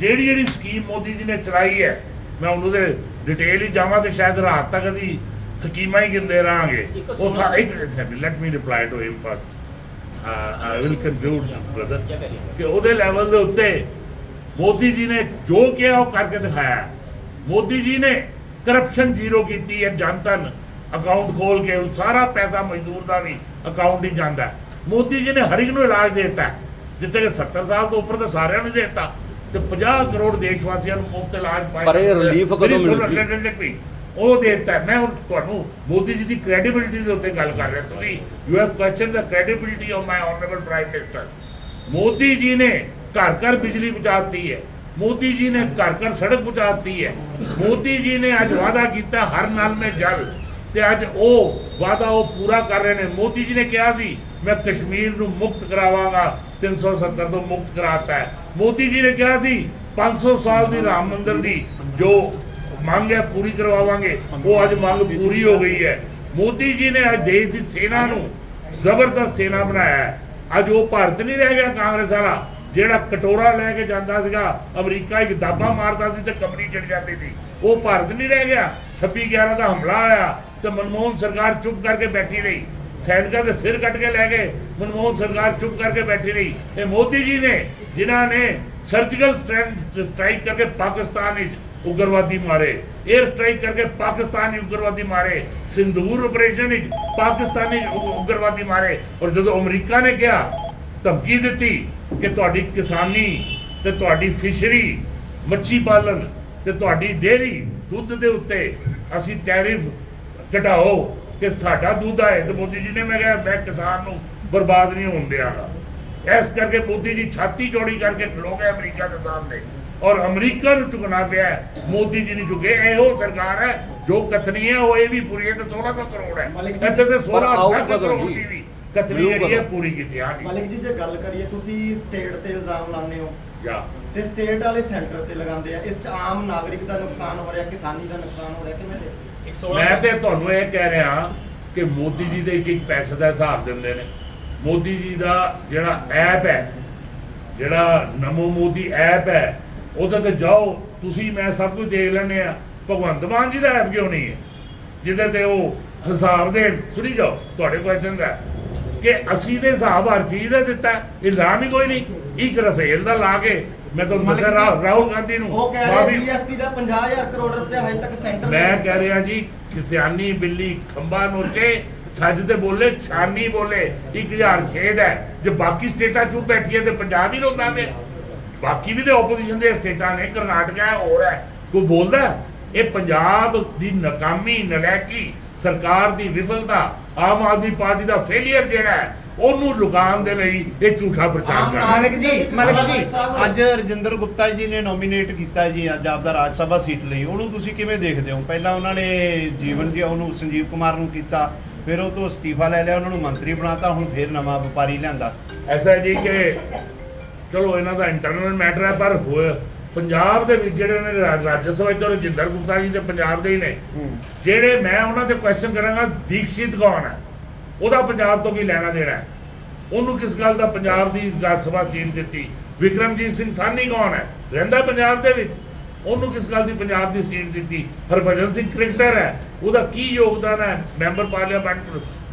ਜਿਹੜੀ ਜਿਹੜੀ ਸਕੀਮ ਮੋਦੀ ਜੀ ਨੇ ਚਲਾਈ ਹੈ ਮੈਂ ਉਹਨੂੰ ਦੇ ਡਿਟੇਲ ਹੀ ਜਾਵਾਂ ਤੇ ਸ਼ਾਇਦ ਰਾਤ ਤੱਕ ਅਸੀਂ ਸਕੀਮਾਂ ਹੀ ਗਿਣਦੇ ਰਹਾਂਗੇ ਇੱਕ ਉਹ ਇੱਕ let me reply to him first I will conclude brother ਕਿ ਉਹਦੇ ਲੈਵਲ ਦੇ ਉੱਤੇ ਮੋਦੀ ਜੀ ਨੇ ਜੋ ਕਿਹਾ ਉਹ ਕਰਕੇ ਦਿਖਾਇਆ। ਮੋਦੀ ਜੀ ਨੇ ਕਰਪਸ਼ਨ ਜ਼ੀਰੋ ਕੀਤੀ ਹੈ ਜਨਤਨ ਅਕਾਊਂਟ ਖੋਲ ਕੇ ਉਹ ਸਾਰਾ ਪੈਸਾ ਮਜ਼ਦੂਰ ਦਾ ਵੀ ਅਕਾਊਂਟ ਹੀ ਜਾਂਦਾ। ਮੋਦੀ ਜੀ ਨੇ ਹਰ ਇੱਕ ਨੂੰ ਇਲਾਜ ਦੇ ਦਿੱਤਾ। ਜਿੱਥੇ ਕਿ 70 ਸਾਲ ਤੋਂ ਉੱਪਰ ਤਾਂ ਸਾਰਿਆਂ ਨੂੰ ਦੇ ਦਿੱਤਾ ਤੇ 50 ਕਰੋੜ ਦੇਸ਼ ਵਾਸੀਆਂ ਨੂੰ ਮੁਫਤ ਇਲਾਜ ਪਾਇਆ ਪਰ ਇਹ relief ਕਦੋਂ ਮਿਲੂਗੀ? ਉਹ ਦਿੱਤਾ। ਮੈਂ ਹੁਣ ਤੁਹਾਨੂੰ ਮੋਦੀ ਜੀ ਦੀ ਕ੍ਰੈਡੀਬਿਲਿਟੀ ਦੇ ਉੱਤੇ ਗੱਲ ਕਰ ਰਿਹਾ। ਤੁਸੀਂ you have question the credibility of my honourable prime minister Modi ji ਨੇ ਘਰ ਘਰ ਬਿਜਲੀ ਪਹੁੰਚਾਤੀ ਹੈ। ਮੋਦੀ ਜੀ ਨੇ ਘਰ ਘਰ ਸੜਕ ਪਹੁੰਚਾਤੀ ਹੈ। ਮੋਦੀ ਜੀ ਨੇ ਅੱਜ ਵਾਅਦਾ ਕੀਤਾ ਹਰ ਨਾਲ ਮੈਂ ਜਲ। ਤੇ ਅੱਜ ਉਹ ਵਾਅਦਾ ਉਹ ਪੂਰਾ ਕਰ ਰਹੇ ਨੇ। ਮੋਦੀ ਜੀ ਨੇ ਕਿਹਾ ਸੀ ਮੈਂ ਕਸ਼ਮੀਰ ਨੂੰ ਮੁਕਤ ਕਰਾਵਾਂਗਾ। 370 ਤੋਂ ਮੁਕਤ ਕਰਾਤਾ ਹੈ। ਮੋਦੀ ਜੀ ਨੇ ਕਿਹਾ ਸੀ 500 ਸਾਲ ਦੀ ਰਾਮ ਮੰਦਿਰ ਦੀ ਜੋ ਮੰਗ ਹੈ, ਪੂਰੀ ਕਰਵਾਵਾਂਗੇ। ਉਹ ਅੱਜ ਮੰਗ ਪੂਰੀ ਹੋ ਗਈ ਹੈ। ਮੋਦੀ ਜੀ ਨੇ ਅੱਜ ਦੇਸ਼ ਦੀ ਸੈਨਾ ਨੂੰ ਜ਼ਬਰਦਸਤ ਸੈਨਾ ਬਣਾਇਆ ਹੈ। ਅੱਜ ਉਹ ਭਾਰਤ ਨਹੀਂ ਰਹਿ ਗਿਆ, ਕਾਂਗਰਸ ਵਾਲਾ, ਜਿਹੜਾ ਕਟੋਰਾ ਲੈ ਕੇ ਜਾਂਦਾ ਸੀਗਾ, ਅਮਰੀਕਾ ਇੱਕ ਦਾਬਾ ਮਾਰਦਾ ਸੀ ਤੇ ਕਮਰੀ ਚੜ ਜਾਂਦੀ ਸੀ। ਉਹ ਭਾਰਤ ਨਹੀਂ ਰਹਿ ਗਿਆ। 26 11 ਦਾ ਹਮਲਾ ਆਇਆ ਤੇ ਮਨਮੋਹਨ ਸਰਕਾਰ ਚੁੱਪ ਕਰਕੇ ਬੈਠੀ ਰਹੀ। ਸੈਨਿਕਾਂ ਦੇ ਸਿਰ ਕੱਟ ਕੇ ਲੈ ਗਏ। ਮਨਮੋਹਨ ਸਰਕਾਰ ਚੁੱਪ ਕਰਕੇ ਬੈਠੀ ਰਹੀ। ਇਹ ਮੋਦੀ ਜੀ ਨੇ, ਜਿਨ੍ਹਾਂ ਨੇ ਸਰਜੀਕਲ ਸਟ੍ਰਾਈਕ ਕਰਕੇ ਪਾਕਿਸਤਾਨ ਵਿੱਚ ਉਗਰਵਾਦੀ ਮਾਰੇ। 에ਅਰ ਸਟ੍ਰਾਈਕ ਕਰਕੇ ਪਾਕਿਸਤਾਨੀ ਉਗਰਵਾਦੀ ਮਾਰੇ। ਸਿੰਦੂਰ ਆਪਰੇਸ਼ਨ ਵਿੱਚ ਪਾਕਿਸਤਾਨੀ ਉਗਰਵਾਦੀ ਮਾਰੇ। ਔਰ ਜਦੋਂ ਅਮਰੀਕਾ ਨੇ ਕਿਹਾ, ਧਮਕੀ ਦਿੱਤੀ ਕਿ ਤੁਹਾਡੀ ਕਿਸਾਨੀ ਤੇ ਤੁਹਾਡੀ ਫਿਸ਼ਰੀ ਮੱਛੀ ਪਾਲਣ ਤੇ ਤੁਹਾਡੀ ਡੇਅਰੀ ਦੁੱਧ ਦੇ ਉੱਤੇ ਅਸੀਂ ਟੈਰਿਫ ਘਟਾਓ ਕਿ ਸਾਡਾ ਦੁੱਧ ਆਏ ਤੇ ਮੋਦੀ ਜੀ ਨੇ। ਮੈਂ ਕਿਹਾ ਮੈਂ ਕਿਸਾਨ ਨੂੰ ਬਰਬਾਦ ਨਹੀਂ ਹੋਣ ਦਿਆਂਗਾ। ਇਸ ਕਰਕੇ ਮੋਦੀ ਜੀ ਛਾਤੀ ਜੋੜੀ ਕਰਕੇ ਖਲੋ ਗਏ ਅਮਰੀਕਾ ਦੇ ਸਾਹਮਣੇ। ਔਰ ਅਮਰੀਕਾ ਨੂੰ ਝੁਕਣਾ ਪਿਆ। ਮੋਦੀ ਜੀ ਨਹੀਂ ਝੁਕੇ। ਇਹੋ ਸਰਕਾਰ ਹੈ ਜੋ ਕਥਨੀ ਹੈ ਉਹ ਇਹ ਵੀ ਪੂਰੀ ਹੈ ਤੇ 1600 ਕਰੋੜ ਹੈ। ਮਲਿਕ ਜੀ, ਇੱਥੇ ਤੇ 16 ਆਊ ਲੱਖ ਕਦੋਂ ਕਰੋੜ ਜੀ? ਦੀ ਵੀ ਕਥਨੀ ਮਿਲੂ ਜਿਹੜੀ ਹੈ? ਪੂਰੀ ਕੀਤੀ ਜੀ। ਮਾਲਿਕ ਜੀ ਜੇ ਗੱਲ ਕਰੀਏ ਤੁਸੀਂ ਸਟੇਟ ਤੇ ਇਲਜ਼ਾਮ ਲਾਉਂਦੇ ਹੋ। ਜਾ ਤੇ ਸਟੇਟ ਵਾਲੇ ਸੈਂਟਰ ਤੇ ਲਗਾਉਂਦੇ ਆ। ਇਸ ਚ ਆਮ ਨਾਗਰਿਕ ਦਾ ਨੁਕਸਾਨ ਹੋ ਰਿਹਾ ਕਿਸਾਨੀ ਦਾ ਨੁਕਸਾਨ ਹੋ ਰਿਹਾ ਕਿਵੇਂ ਦੇ ਮੈਂ ਤੇ ਤੁਹਾਨੂੰ ਇਹ ਕਹਿ ਰਿਹਾ ਕਿ ਮੋਦੀ ਜੀ ਦੇ ਇੱਕ ਇੱਕ ਪੈਸੇ ਦਾ ਹਿਸਾਬ ਦਿੰਦੇ ਨੇ। ਮੋਦੀ ਜੀ ਦਾ ਜਿਹੜਾ ਐਪ ਹੈ ਜਿਹੜਾ ਨਮੋ ਮੋਦੀ ਐਪ ਹੈ ਉਹਦੇ ਤੇ ਜਾਓ ਤੁਸੀਂ ਮੈਂ ਸਭ ਕੁਝ ਦੇਖ ਲੈਂਦੇ ਆ ਭਗਵੰਤ ਮਾਨ ਜੀ ਦਾ ਐਪ ਕਿਉਂ ਨਹੀਂ ਹੈ? ਜਿਹਦੇ ਤੇ ਉਹ ਹਿਸਾਬ ਦੇ ਸੁਣੀ ਜਾਓ ਤੁਹਾਡੇ ਕੁਐਸਚਨ ਦਾ। ਕਿ ਅਸੀਂ ਦੇ ਹਿਸਾਬ ਹਰ ਚੀਜ਼ ਦਾ ਦਿੱਤਾ। ਇਲਜ਼ਾਮ ਹੀ ਕੋਈ ਨਹੀਂ। ਇੱਕ ਰਫੇਲ ਦਾ ਲਾ ਕੇ ਮੈਂ ਤੁਹਾਨੂੰ ਮਾਲਿਕ ਦੱਸਿਆ ਜੀ, ਰਾਹੁਲ ਗਾਂਧੀ ਨੂੰ ਉਹ ਕਹਿ ਰਹੇ ਜੀਐਸਟੀ ਦਾ 50000 ਕਰੋੜ ਰੁਪਇਆ ਹਜੇ ਤੱਕ ਸੈਂਟਰ ਮੈਂ ਕਹਿ ਰਿਹਾ ਜੀ ਕਿਸਿਆਨੀ ਬਿੱਲੀ ਖੰਭਾ ਨੋਚੇ ਛੱਜ ਤੇ ਬੋਲੇ ਛਾਨੀ ਬੋਲੇ 1006 ਦਾ ਹੈ। ਜੇ ਬਾਕੀ ਸਟੇਟਾਂ ਚੁੱਪ ਬੈਠੀਆਂ ਤੇ ਪੰਜਾਬ ਹੀ ਰੋਂਦਾ ਪਿਆ ਬਾਕੀ ਵੀ ਤੇ ਆਪੋਜੀਸ਼ਨ ਦੇ ਸਟੇਟਾਂ ਨੇ ਕਰਨਾਟਕਾ ਹੈ ਹੋਰ ਹੈ ਕੋਈ ਬੋਲਦਾ ਹੈ? ਇਹ ਪੰਜਾਬ ਦੀ ਨਾਕਾਮੀ ਨਲਾਇਕੀ ਸਰਕਾਰ ਦੀ ਵਿਫਲਤਾ ਆਮ ਆਦਮੀ ਪਾਰਟੀ ਦਾ ਫੇਲਿਅਰ ਜਿਹੜਾ ਹੈ ਉਹਨੂੰ ਲੁਕਾਉਣ ਦੇ ਲਈ ਇਹ ਝੂਠਾ ਪ੍ਰਚਾਰ ਆਮ ਕਰ ਰਿਹਾ। ਮਲਿਕ ਜੀ ਮਲਿਕ ਜੀ ਅੱਜ ਰਜਿੰਦਰ ਗੁਪਤਾ ਜੀ ਨੇ ਨੋਮੀਨੇਟ ਕੀਤਾ ਜੀ ਅੱਜ ਆਪਦਾ ਰਾਜ ਸਭਾ ਸੀਟ ਲਈ। ਉਹਨੂੰ ਤੁਸੀਂ ਕਿਵੇਂ ਦੇਖਦੇ ਹੋ? ਪਹਿਲਾਂ ਉਹਨਾਂ ਨੇ ਜੀਵਨ ਜੀ ਉਹਨੂੰ ਸੰਜੀਵ ਕੁਮਾਰ ਨੂੰ ਕੀਤਾ ਫਿਰ ਉਹ ਤੋਂ ਅਸਤੀਫਾ ਲੈ ਲਿਆ ਉਹਨਾਂ ਨੂੰ ਮੰਤਰੀ ਬਣਾਤਾ ਹੁਣ ਫਿਰ ਨਵਾਂ ਵਪਾਰੀ ਲਿਆਂਦਾ। ਐਸਾ ਜੀ ਕਿ ਚਲੋ ਇਹਨਾਂ ਦਾ ਇੰਟਰਨਲ ਮੈਟਰ ਹੈ ਪਰ ਹੋਏ ਪੰਜਾਬ ਦੇ ਵਿੱਚ ਜਿਹੜੇ ਨੇ ਰਾਜ ਸਭਾ ਚੋਂ ਰਜਿੰਦਰ ਗੁਪਤਾ ਜੀ ਤੇ ਪੰਜਾਬ ਦੇ ਹੀ ਨੇ। ਜਿਹੜੇ ਮੈਂ ਉਹਨਾਂ ਤੇ ਕੁਐਸਚਨ ਕਰਾਂਗਾ ਦੀਕਸ਼ਿਤ ਕੌਣ ਹੈ? ਉਹਦਾ ਪੰਜਾਬ ਤੋਂ ਕੀ ਲੈਣਾ ਦੇਣਾ ਹੈ। ਉਹਨੂੰ ਕਿਸ ਗੱਲ ਦਾ ਪੰਜਾਬ ਦੀ ਰਾਜ ਸਭਾ ਸੀਟ ਦਿੱਤੀ? ਵਿਕਰਮਜੀਤ ਸਿੰਘ ਸਾਨੀ ਕੌਣ ਹੈ? ਰਹਿੰਦਾ ਪੰਜਾਬ ਦੇ ਵਿੱਚ। ਉਹਨੂੰ ਕਿਸ ਗੱਲ ਦੀ ਪੰਜਾਬ ਦੀ ਸੀਟ ਦਿੱਤੀ? ਹਰਭਜਨ ਸਿੰਘ ਕ੍ਰਿਕਟਰ ਹੈ। ਉਹਦਾ ਕੀ ਯੋਗਦਾਨ ਹੈ? ਮੈਂਬਰ ਪਾਰਲੀਮੈਂਟ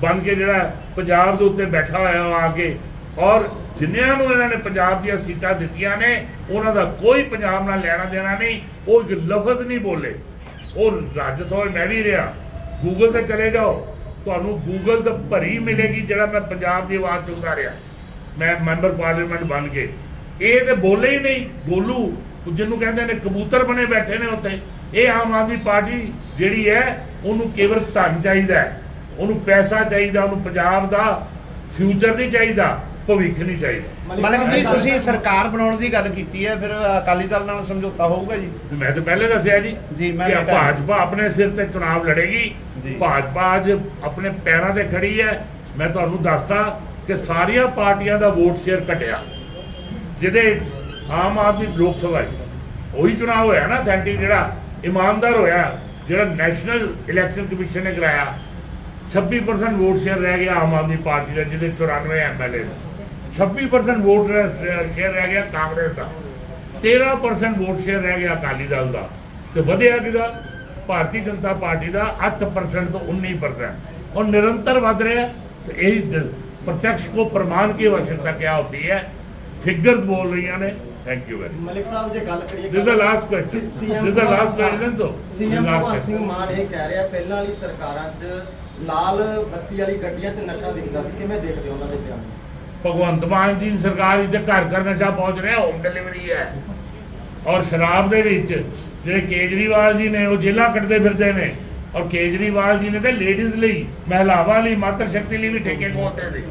ਬਣ ਕੇ ਜਿਹੜਾ ਪੰਜਾਬ ਦੇ ਉੱਤੇ ਬੈਠਾ ਹੋਇਆ ਆ ਕੇ। ਔਰ ਜਿੰਨਿਆਂ ਨੂੰ ਇਹਨਾਂ ਨੇ ਪੰਜਾਬ ਦੀਆਂ ਸੀਟਾਂ ਦਿੱਤੀਆਂ ਨੇ, ਉਹਨਾਂ ਦਾ ਕੋਈ ਪੰਜਾਬ ਨਾਲ ਲੈਣਾ ਦੇਣਾ ਨਹੀਂ। ਉਹ ਇੱਕ ਲਫ਼ਜ਼ ਨਹੀਂ ਬੋਲੇ। ਉਹ ਰਾਜ ਸਭਾ ਵਿੱਚ ਮੈਂ ਵੀ ਰਿਹਾ। ਗੂਗਲ ਤੇ ਚਲੇ ਜਾਓ। ਤੁਹਾਨੂੰ ਗੂਗਲ ਤੇ ਭਰੀ ਮਿਲੇਗੀ ਜਿਹੜਾ ਮੈਂ ਪੰਜਾਬ ਦੀ ਆਵਾਜ਼ ਚੁੱਕਦਾ ਰਿਹਾ। ਮੈਂ ਮੈਂਬਰ ਪਾਰਲੀਮੈਂਟ ਬਣ ਕੇ। ਇਹ ਤੇ ਬੋਲੇ ਹੀ ਨਹੀਂ। ਗੋਲੂ ਜਿਹਨੂੰ ਕਹਿੰਦੇ ਨੇ ਕਬੂਤਰ ਬਣੇ ਬੈਠੇ ਨੇ ਉੱਥੇ। ਇਹ ਆਮ ਆਦਮੀ ਪਾਰਟੀ ਜਿਹੜੀ ਹੈ ਉਹਨੂੰ ਕੇਵਲ ਧਨ ਚਾਹੀਦਾ ਉਹਨੂੰ ਪੈਸਾ ਚਾਹੀਦਾ ਉਹਨੂੰ ਪੰਜਾਬ ਦਾ ਫਿਊਚਰ ਨਹੀਂ ਚਾਹੀਦਾ ਭਵਿੱਖ ਨਹੀਂ ਚਾਹੀਦਾ। ਮਲਕ ਜੀ ਤੁਸੀਂ ਸਰਕਾਰ ਬਣਾਉਣ ਦੀ ਗੱਲ ਕੀਤੀ ਹੈ ਫਿਰ ਅਕਾਲੀ ਦਲ ਨਾਲ ਸਮਝੌਤਾ ਹੋਊਗਾ ਜੀ? ਮੈਂ ਤਾਂ ਪਹਿਲੇ ਦੱਸਿਆ ਜੀ ਜੀ, ਮੈਂ ਭਾਜਪਾ ਆਪਣੇ ਸਿਰ ਤੇ ਚੁਣਾਵ ਲੜੇਗੀ। ਭਾਜਪਾ ਅੱਜ ਆਪਣੇ ਪੈਰਾਂ ਤੇ ਖੜੀ ਹੈ। ਮੈਂ ਤੁਹਾਨੂੰ ਦੱਸਦਾ ਕਿ ਸਾਰੀਆਂ ਪਾਰਟੀਆਂ ਦਾ ਵੋਟ ਸ਼ੇਅਰ ਘਟਿਆ ਜਿਹਦੇ ਆਮ ਆਦਮੀ ਲੋਕ ਸਭਾ ਉਹੀ ਚੁਣਾਵ ਹੋਇਆ ਨਾ ਅਥੈਂਟਿਕ ਜਿਹੜਾ ਇਮਾਨਦਾਰ ਹੋਇਆ, ਜਿਹੜਾ ਨੈਸ਼ਨਲ ਇਲੈਕਸ਼ਨ ਕਮਿਸ਼ਨ ਨੇ ਕਰਾਇਆ। 26% ਵੋਟ ਸ਼ੇਅਰ ਰਹਿ ਗਿਆ ਆਮ ਆਦਮੀ ਪਾਰਟੀ ਦਾ, ਜਿਹਦੇ 94 ਐਮਐਲਏ ਨੇ 26% ਵੋਟ ਸ਼ੇਅਰ ਰਹਿ ਗਿਆ ਕਾਂਗਰਸ ਦਾ। 13% ਵੋਟ ਸ਼ੇਅਰ ਰਹਿ ਗਿਆ ਅਕਾਲੀ ਦਲ ਦਾ। ਤੇ ਵਧਿਆ ਕਿਹਦਾ? ਭਾਰਤੀ ਜਨਤਾ ਪਾਰਟੀ ਦਾ 8% ਤੋਂ 19% और निरंतर बढ़ रहे हैं तो यही द- प्रत्यक्ष को प्रमाण की आवश्यकता क्या होती है फिगर्स बोल रही हैं thank you very Malik Sahib ਜੇ ਗੱਲ ਕਰੀਏ This is the last question. This is the last question, so. CM Last Bhagwant question. Singh Mann ਇਹ ਕਹਿ ਰਿਹਾ ਪਹਿਲਾਂ ਵਾਲੀ ਸਰਕਾਰਾਂ 'ਚ ਲਾਲ ਬੱਤੀ ਵਾਲੀ ਗੱਡੀਆਂ 'ਚ ਨਸ਼ਾ ਵਿਕਦਾ ਸੀ ਕਿਵੇਂ ਦੇਖਦੇ ਹੋ ਉਹਨਾਂ ਦੇ ਬਿਆਨ ਭਗਵੰਤ ਮਾਨ ਜੀ ਦੀ ਸਰਕਾਰ ਵਿੱਚ ਘਰ ਘਰ ਨਸ਼ਾ ਪਹੁੰਚ ਰਿਹਾ ਹੋਮ ਡਿਲੀਵਰੀ ਹੈ ਔਰ ਸ਼ਰਾਬ ਦੇ ਵਿੱਚ ਜਿਹੜੇ ਕੇਜਰੀਵਾਲ ਜੀ ਨੇ, ਉਹ ਜੇਲਾਂ ਕੱਟਦੇ ਫਿਰਦੇ ਨੇ। ਔਰ ਕੇਜਰੀਵਾਲ ਜੀ ਨੇ ਤੇ ਲੇਡੀਜ਼ ਲਈ, ਮਹਿਲਾਵਾਂ ਲਈ, ਮਾਤਰ ਸ਼ਕਤੀ ਲਈ ਵੀ ਠੇਕੇ ਖੋਲਦੇ ਸੀ।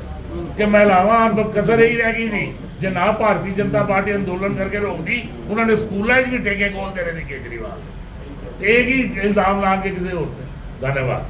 ਕਿ ਮਹਿਲਾਵਾਂ ਅਬ ਕਸਰ ਹੀ ਰਹਿ ਗਈ ਸੀ। ਜੇ ਨਾ ਭਾਰਤੀ ਜਨਤਾ ਪਾਰਟੀ ਅੰਦੋਲਨ ਕਰਕੇ ਰੋਕਦੀ, ਉਹਨਾਂ ਨੇ ਸਕੂਲਾਂ 'ਚ ਵੀ ਠੇਕੇ ਖੋਲਦੇ ਰਹੇ ਸੀ ਕੇਜਰੀਵਾਲ। ਇਹ ਕੀ ਇਲਜ਼ਾਮ ਲਾ ਕੇ ਕਿਸੇ ਹੋਰ ਤੇ? ਧੰਨਵਾਦ।